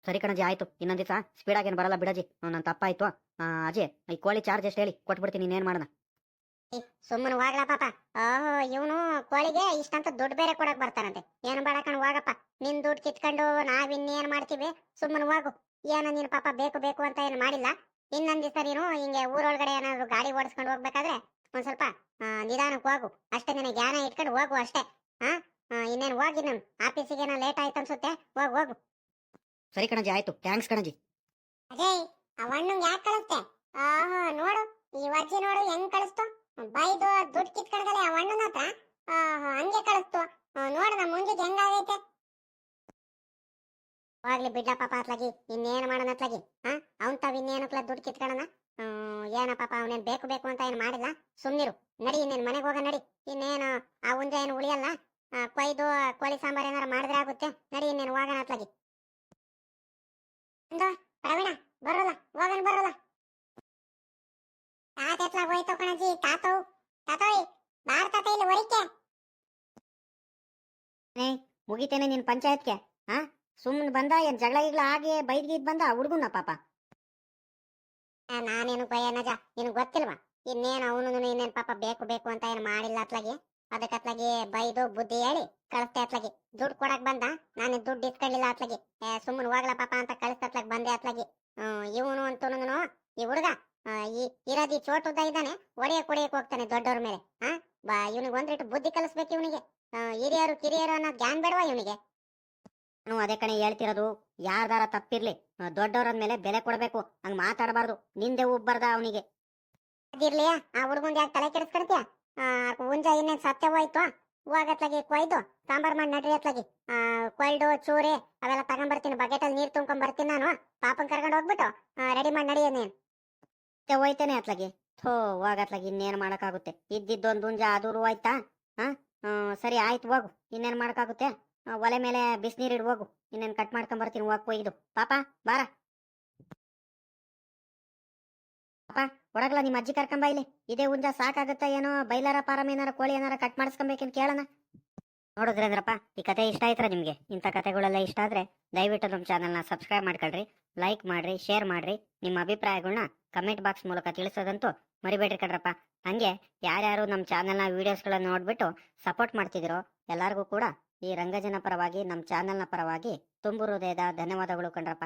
ಸರಿ ಕಣಜಿ ಆಯ್ತು. ಇನ್ನೊಂದ್ ದಿವಸ ಸ್ಪೀಡ್ ಆಗಿ ಬರಲ್ಲ ಬಿಡಜಿ. ನನ್ನ ತಪ್ಪಾಯ್ತು. ಆಯ್ತು ಅಜಯ್ ಈ ಕೋಳಿ ಚಾರ್ಜ್ ಎಷ್ಟು ಹೇಳಿ? ಕೊಟ್ಬಿಡ್ತೀನಿ ಇನ್ನೇನ್ ಮಾಡೋಣ. ಸುಮ್ಮನೆ ಹೋಗ್ಲಾ ಪಾಪ. ಓಹೋ ಇವನು ಕೋಳಿಗೆ ಇಷ್ಟಂತ ದುಡ್ಡು ಬೇರೆ ಕೊಡಕ್ ಬರ್ತಾನಂತೆ. ಏನು ಬೇಡಕಣ್ ಹೋಗಪ್ಪ. ನಿನ್ ದುಡ್ಡು ಕಿತ್ಕೊಂಡು ನಾವ್ ಇನ್ನೇನ್ ಮಾಡ್ತೀವಿ? ಸುಮ್ಮನೆ ಹೋಗು. ಏನ ನೀನು ಪಾಪ ಬೇಕು ಬೇಕು ಅಂತ ಏನು ಮಾಡಿಲ್ಲ? ಇನ್ನೊಂದ್ ದಿವಸ ನೀನು ಹಿಂಗೆ ಊರೊಳಗಡೆ ಏನಾದ್ರು ಗಾಡಿ ಓಡಿಸ್ಕೊಂಡು ಹೋಗ್ಬೇಕಾದ್ರೆ ಒಂದ್ ಸ್ವಲ್ಪ ನಿಧಾನಕ್ಕೆ ಹೋಗು. ಅಷ್ಟೇ ನಿನಗೆ ಜ್ಞಾನ ಇಟ್ಕೊಂಡು ಹೋಗು ಅಷ್ಟೇ. ಹಾ ಇನ್ನೇನು ಹೋಗಿ ನಾನು ಆಫೀಸಿಗೆ ಏನೋ ಲೇಟ್ ಆಯ್ತು ಅನ್ಸುತ್ತೆ? ಹೋಗು ಹೋಗು. ಸರಿ ಕಣಜಿ ಆಯ್ತು. ಥ್ಯಾಂಕ್ಸ್ ಕಣಜಿ. ಅಜಯ್ ಆ ಹಣ್ಣು ಯಾಕೆ ಕಳಿಸ್ತೆ ಆಹಾ ನೋಡು ಈ ವಜ್ಜಿ ನೋಡು ಹೆಂಗ್ ಕಳಿಸ್ತು. ಬೈದು ದುಡ್ಡು ಕಿತ್ಕೊಂಡಲೆ ಆ ಹಣ್ಣನ ಹತ್ರ. ಹಂಗೆ ಕಳಿಸ್ತು. ನೋಡು ನಮ್ಮ ಮುಂಜಿಗೆ ಹೆಂಗಾಗೈತೆ ಹೋಗ್ಲಿ ಬಿಡ್ಲ ಪಾಪ ಅತ್ಲಾಗಿ ಇನ್ನೇನು ಮಾಡೋಣ ಅತ್ಲಾಗಿ ಹಾ ಅವ್ನ್ ತಾವ್ ಇನ್ನೇನಕ್ಲ ದುಡ್ಡು ಕಿತ್ಕೊಳ್ಳೋಣ ಏನ ಪಾಪ ಅವನೇನ್ ಬೇಕು ಬೇಕು ಅಂತ ಏನು ಮಾಡಿಲ್ಲ? ಸುಮ್ನಿರು. ನಡಿ, ಇನ್ನೇನು ಮನೆಗೆ ಹೋಗ ನಡಿ. ಇನ್ನೇನು, ಆ ಉಂಜ ಏನು ಉಳಿಯಲ್ಲ? ಕೊಯ್ದು ಕೋಳಿ ಸಾಂಬಾರ್ ಏನಾರ ಮಾಡಿದ್ರೆ ಆಗುತ್ತೆ. ನಡಿ, ಇನ್ನೇನು ಹೋಗೋಣ ಅತ್ಲಾಗಿ. ಪ್ರವೀಣ ಬರೋಲ್ಲ ಹೋಗನ್ ಬರೋಲ್ಲ ತಾತ ಎತ್ಲ ಹೋಯ್ತು ಕಣಜಿ ತಾತೋ, ತಾತೋಯ್, ಬಾರ್ ತಾತ ಇಲ್ಲಿ ಹೊರಿಕೆ. ಮುಗಿತೇನೆ ನಿನ್ ಪಂಚಾಯತ್ಗೆ. ಹಾ ಸುಮ್ಮನೆ ಬಂದ, ಏನ್ ಜಗಳ ಗಿಗಳ ಆಗಿ ಬೈದ್ ಗೀದ್ ಬಂದ ಹುಡುಗನ ಪಾಪ. ನಾನೇನು ಕೊಯ್ಯನಜ ನಿನ್ ಗೊತ್ತಿಲ್ವಾ? ಇನ್ನೇನು ಅವನು ಇನ್ನೇನು ಪಾಪ ಬೇಕು ಬೇಕು ಅಂತ ಏನು ಮಾಡಿಲ್ಲ ಅತ್ಲಾಗಿ? ಅದಕ್ಕೆ ಅತ್ಲಾಗಿ ಬೈದು ಬುದ್ಧಿ ಹೇಳಿ ಕಳಿಸ್ತೆ ಅತ್ಲಾಗಿ. ದುಡ್ಡು ಕೊಡಕ್ ಬಂದ, ನಾನು ದುಡ್ಡು ಇಸ್ಕೊಳ್ಳಿಲ್ಲ ಅತ್ಲಾಗಿ. ಸುಮ್ಮನೆ ಹೋಗ್ಲ ಪಾಪ ಅಂತ ಕಳಿಸ್ತ ಅತ್ಲಾಗಿ ಬಂದೆ ಅತ್ಲಾಗಿ. ಇವನು ಅಂತೂ ಈ ಹುಡುಗ ಈ ಚೋಟ ಚೋಟುದ್ದ ಇದ್ದಾನೆ, ಒಡೆಯಕ್ ಕುಡಿಯಕ್ ಹೋಗ್ತಾನೆ ದೊಡ್ಡವ್ರ ಮೇಲೆ ಹಾ ಬಾ, ಇವನಿಗೆ ಒಂದ್ರಿಟ್ಟು ಬುದ್ಧಿ ಕಲಿಸ್ಬೇಕು ಇವನಿಗೆ. ಹಿರಿಯರು ಕಿರಿಯರು ಅನ್ನೋ ಜ್ಞಾನ ಬೇಡವಾ ಇವನಿಗೆ? ನಾನು ಅದೇ ಕಣೆ ಹೇಳ್ತಿರೋದು. ಯಾರ್ದಾರ ತಪ್ಪಿರ್ಲಿ ದೊಡ್ಡವ್ರ ಮೇಲೆ ಬೆಲೆ ಕೊಡ್ಬೇಕು. ಹಂಗ್ ಮಾತಾಡಬಾರ್ದು. ನಿಂದೆ ಉಬ್ಬಾರ್ದ ಅವನಿಗೆ. ಅದಿರ್ಲಿ ಆ ಹುಡುಗಂದ್ ಯಾಕೆ ತಲೆ ಕೆಡಿಸ್ಕೊಂತೀಯ ಹುಂಜ ಇನ್ನೇನ್ ಸತ್ಯ ಹೋಯ್ತು? ಹೋಗತ್ಲಾಗಿ ಕೊಯ್ದು ಸಾಂಬಾರ್ ಮಾಡಿ ನಡ್ರಿ ಅತ್ಲಾಗಿ. ಆ ಕೊಯ್ದು ಚೂರಿ ಅವೆಲ್ಲ ತಗೊಂಬರ್ತೀನಿ. ಬಕೆಟ್ ಅಲ್ಲಿ ನೀರ್ ತುಂಬ್ಕೊಂಡ್ ಬರ್ತೀನಿ ನಾನು. ಪಾಪನ್ ಕರ್ಕೊಂಡು ಹೋಗ್ಬಿಟ್ಟು ರೆಡಿ ಮಾಡಿ ನಡಿಯ ನೀನ್ ಹೋಯ್ತೇನೆ ಅತ್ಲಾಗಿ. ಥೋ ಹೋಗತ್ಲಾಗಿ ಇನ್ನೇನ್ ಮಾಡಕ್ಕಾಗುತ್ತೆ? ಇದ್ದಿದ್ದೊಂದು ಹುಂಜ ಅದೂರು ಹೋಯ್ತಾ? ಹಾ ಸರಿ ಆಯ್ತು ಹೋಗು. ಇನ್ನೇನ್ ಮಾಡಕ್ಕಾಗುತ್ತೆ? ಒಲೆ ಮೇಲೆ ಬಿಸಿನೀರು ಇಡ್, ಹೋಗು. ಇನ್ನೇನು ಕಟ್ ಮಾಡ್ಕೊಂಡ್ ಬರ್ತೀನಿ ಹೋಗ್ ಇದು ಪಾಪ, ಬಾರ. ಪಾಪ ಒಡಗಲ ನಿಮ್ಮ ಅಜ್ಜಿ ಕರ್ಕೊಂಬ ಇಲ್ಲಿ. ಇದೇ ಉಂಜ ಸಾಕಾಗತ್ತಾ ಏನೋ, ಬೈಲಾರ ಪಾರಮ್ ಏನಾರ, ಕೋಳಿ ಏನಾರ ಕಟ್ ಮಾಡಿಸ್ಕೊಬೇಕೇನು ಕೇಳೋಣ. ನೋಡಿದ್ರೇಂದ್ರಪ್ಪ ಈ ಕತೆ ಇಷ್ಟ ಆಯ್ತರ ನಿಮಗೆ? ಇಂಥ ಕತೆಗಳೆಲ್ಲ ಇಷ್ಟ ಆದ್ರೆ ದಯವಿಟ್ಟು ನಮ್ಮ ಚಾನಲ್ನ ಸಬ್ಸ್ಕ್ರೈಬ್ ಮಾಡ್ಕೊಳ್ರಿ ಲೈಕ್ ಮಾಡ್ರಿ ಶೇರ್ ಮಾಡ್ರಿ. ನಿಮ್ಮ ಅಭಿಪ್ರಾಯಗಳನ್ನ ಕಮೆಂಟ್ ಬಾಕ್ಸ್ ಮೂಲಕ ತಿಳಿಸೋದಂತೂ ಮರಿಬೇಡ್ರಿ ಕಣ್ರಪ್ಪ. ಹಂಗೆ ಯಾರ್ಯಾರು ನಮ್ಮ ಚಾನಲ್ನ ವಿಡಿಯೋಸ್ಗಳನ್ನ ನೋಡ್ಬಿಟ್ಟು ಸಪೋರ್ಟ್ ಮಾಡ್ತಿದ್ದೀರೋ ಎಲ್ಲರಿಗೂ ಕೂಡ ಈ ರಂಗಜನ ಪರವಾಗಿ ನಮ್ಮ ಚಾನೆಲ್ನ ಪರವಾಗಿ ತುಂಬು ಹೃದಯದ ಧನ್ಯವಾದಗಳು ಕಣ್ರಪ್ಪ.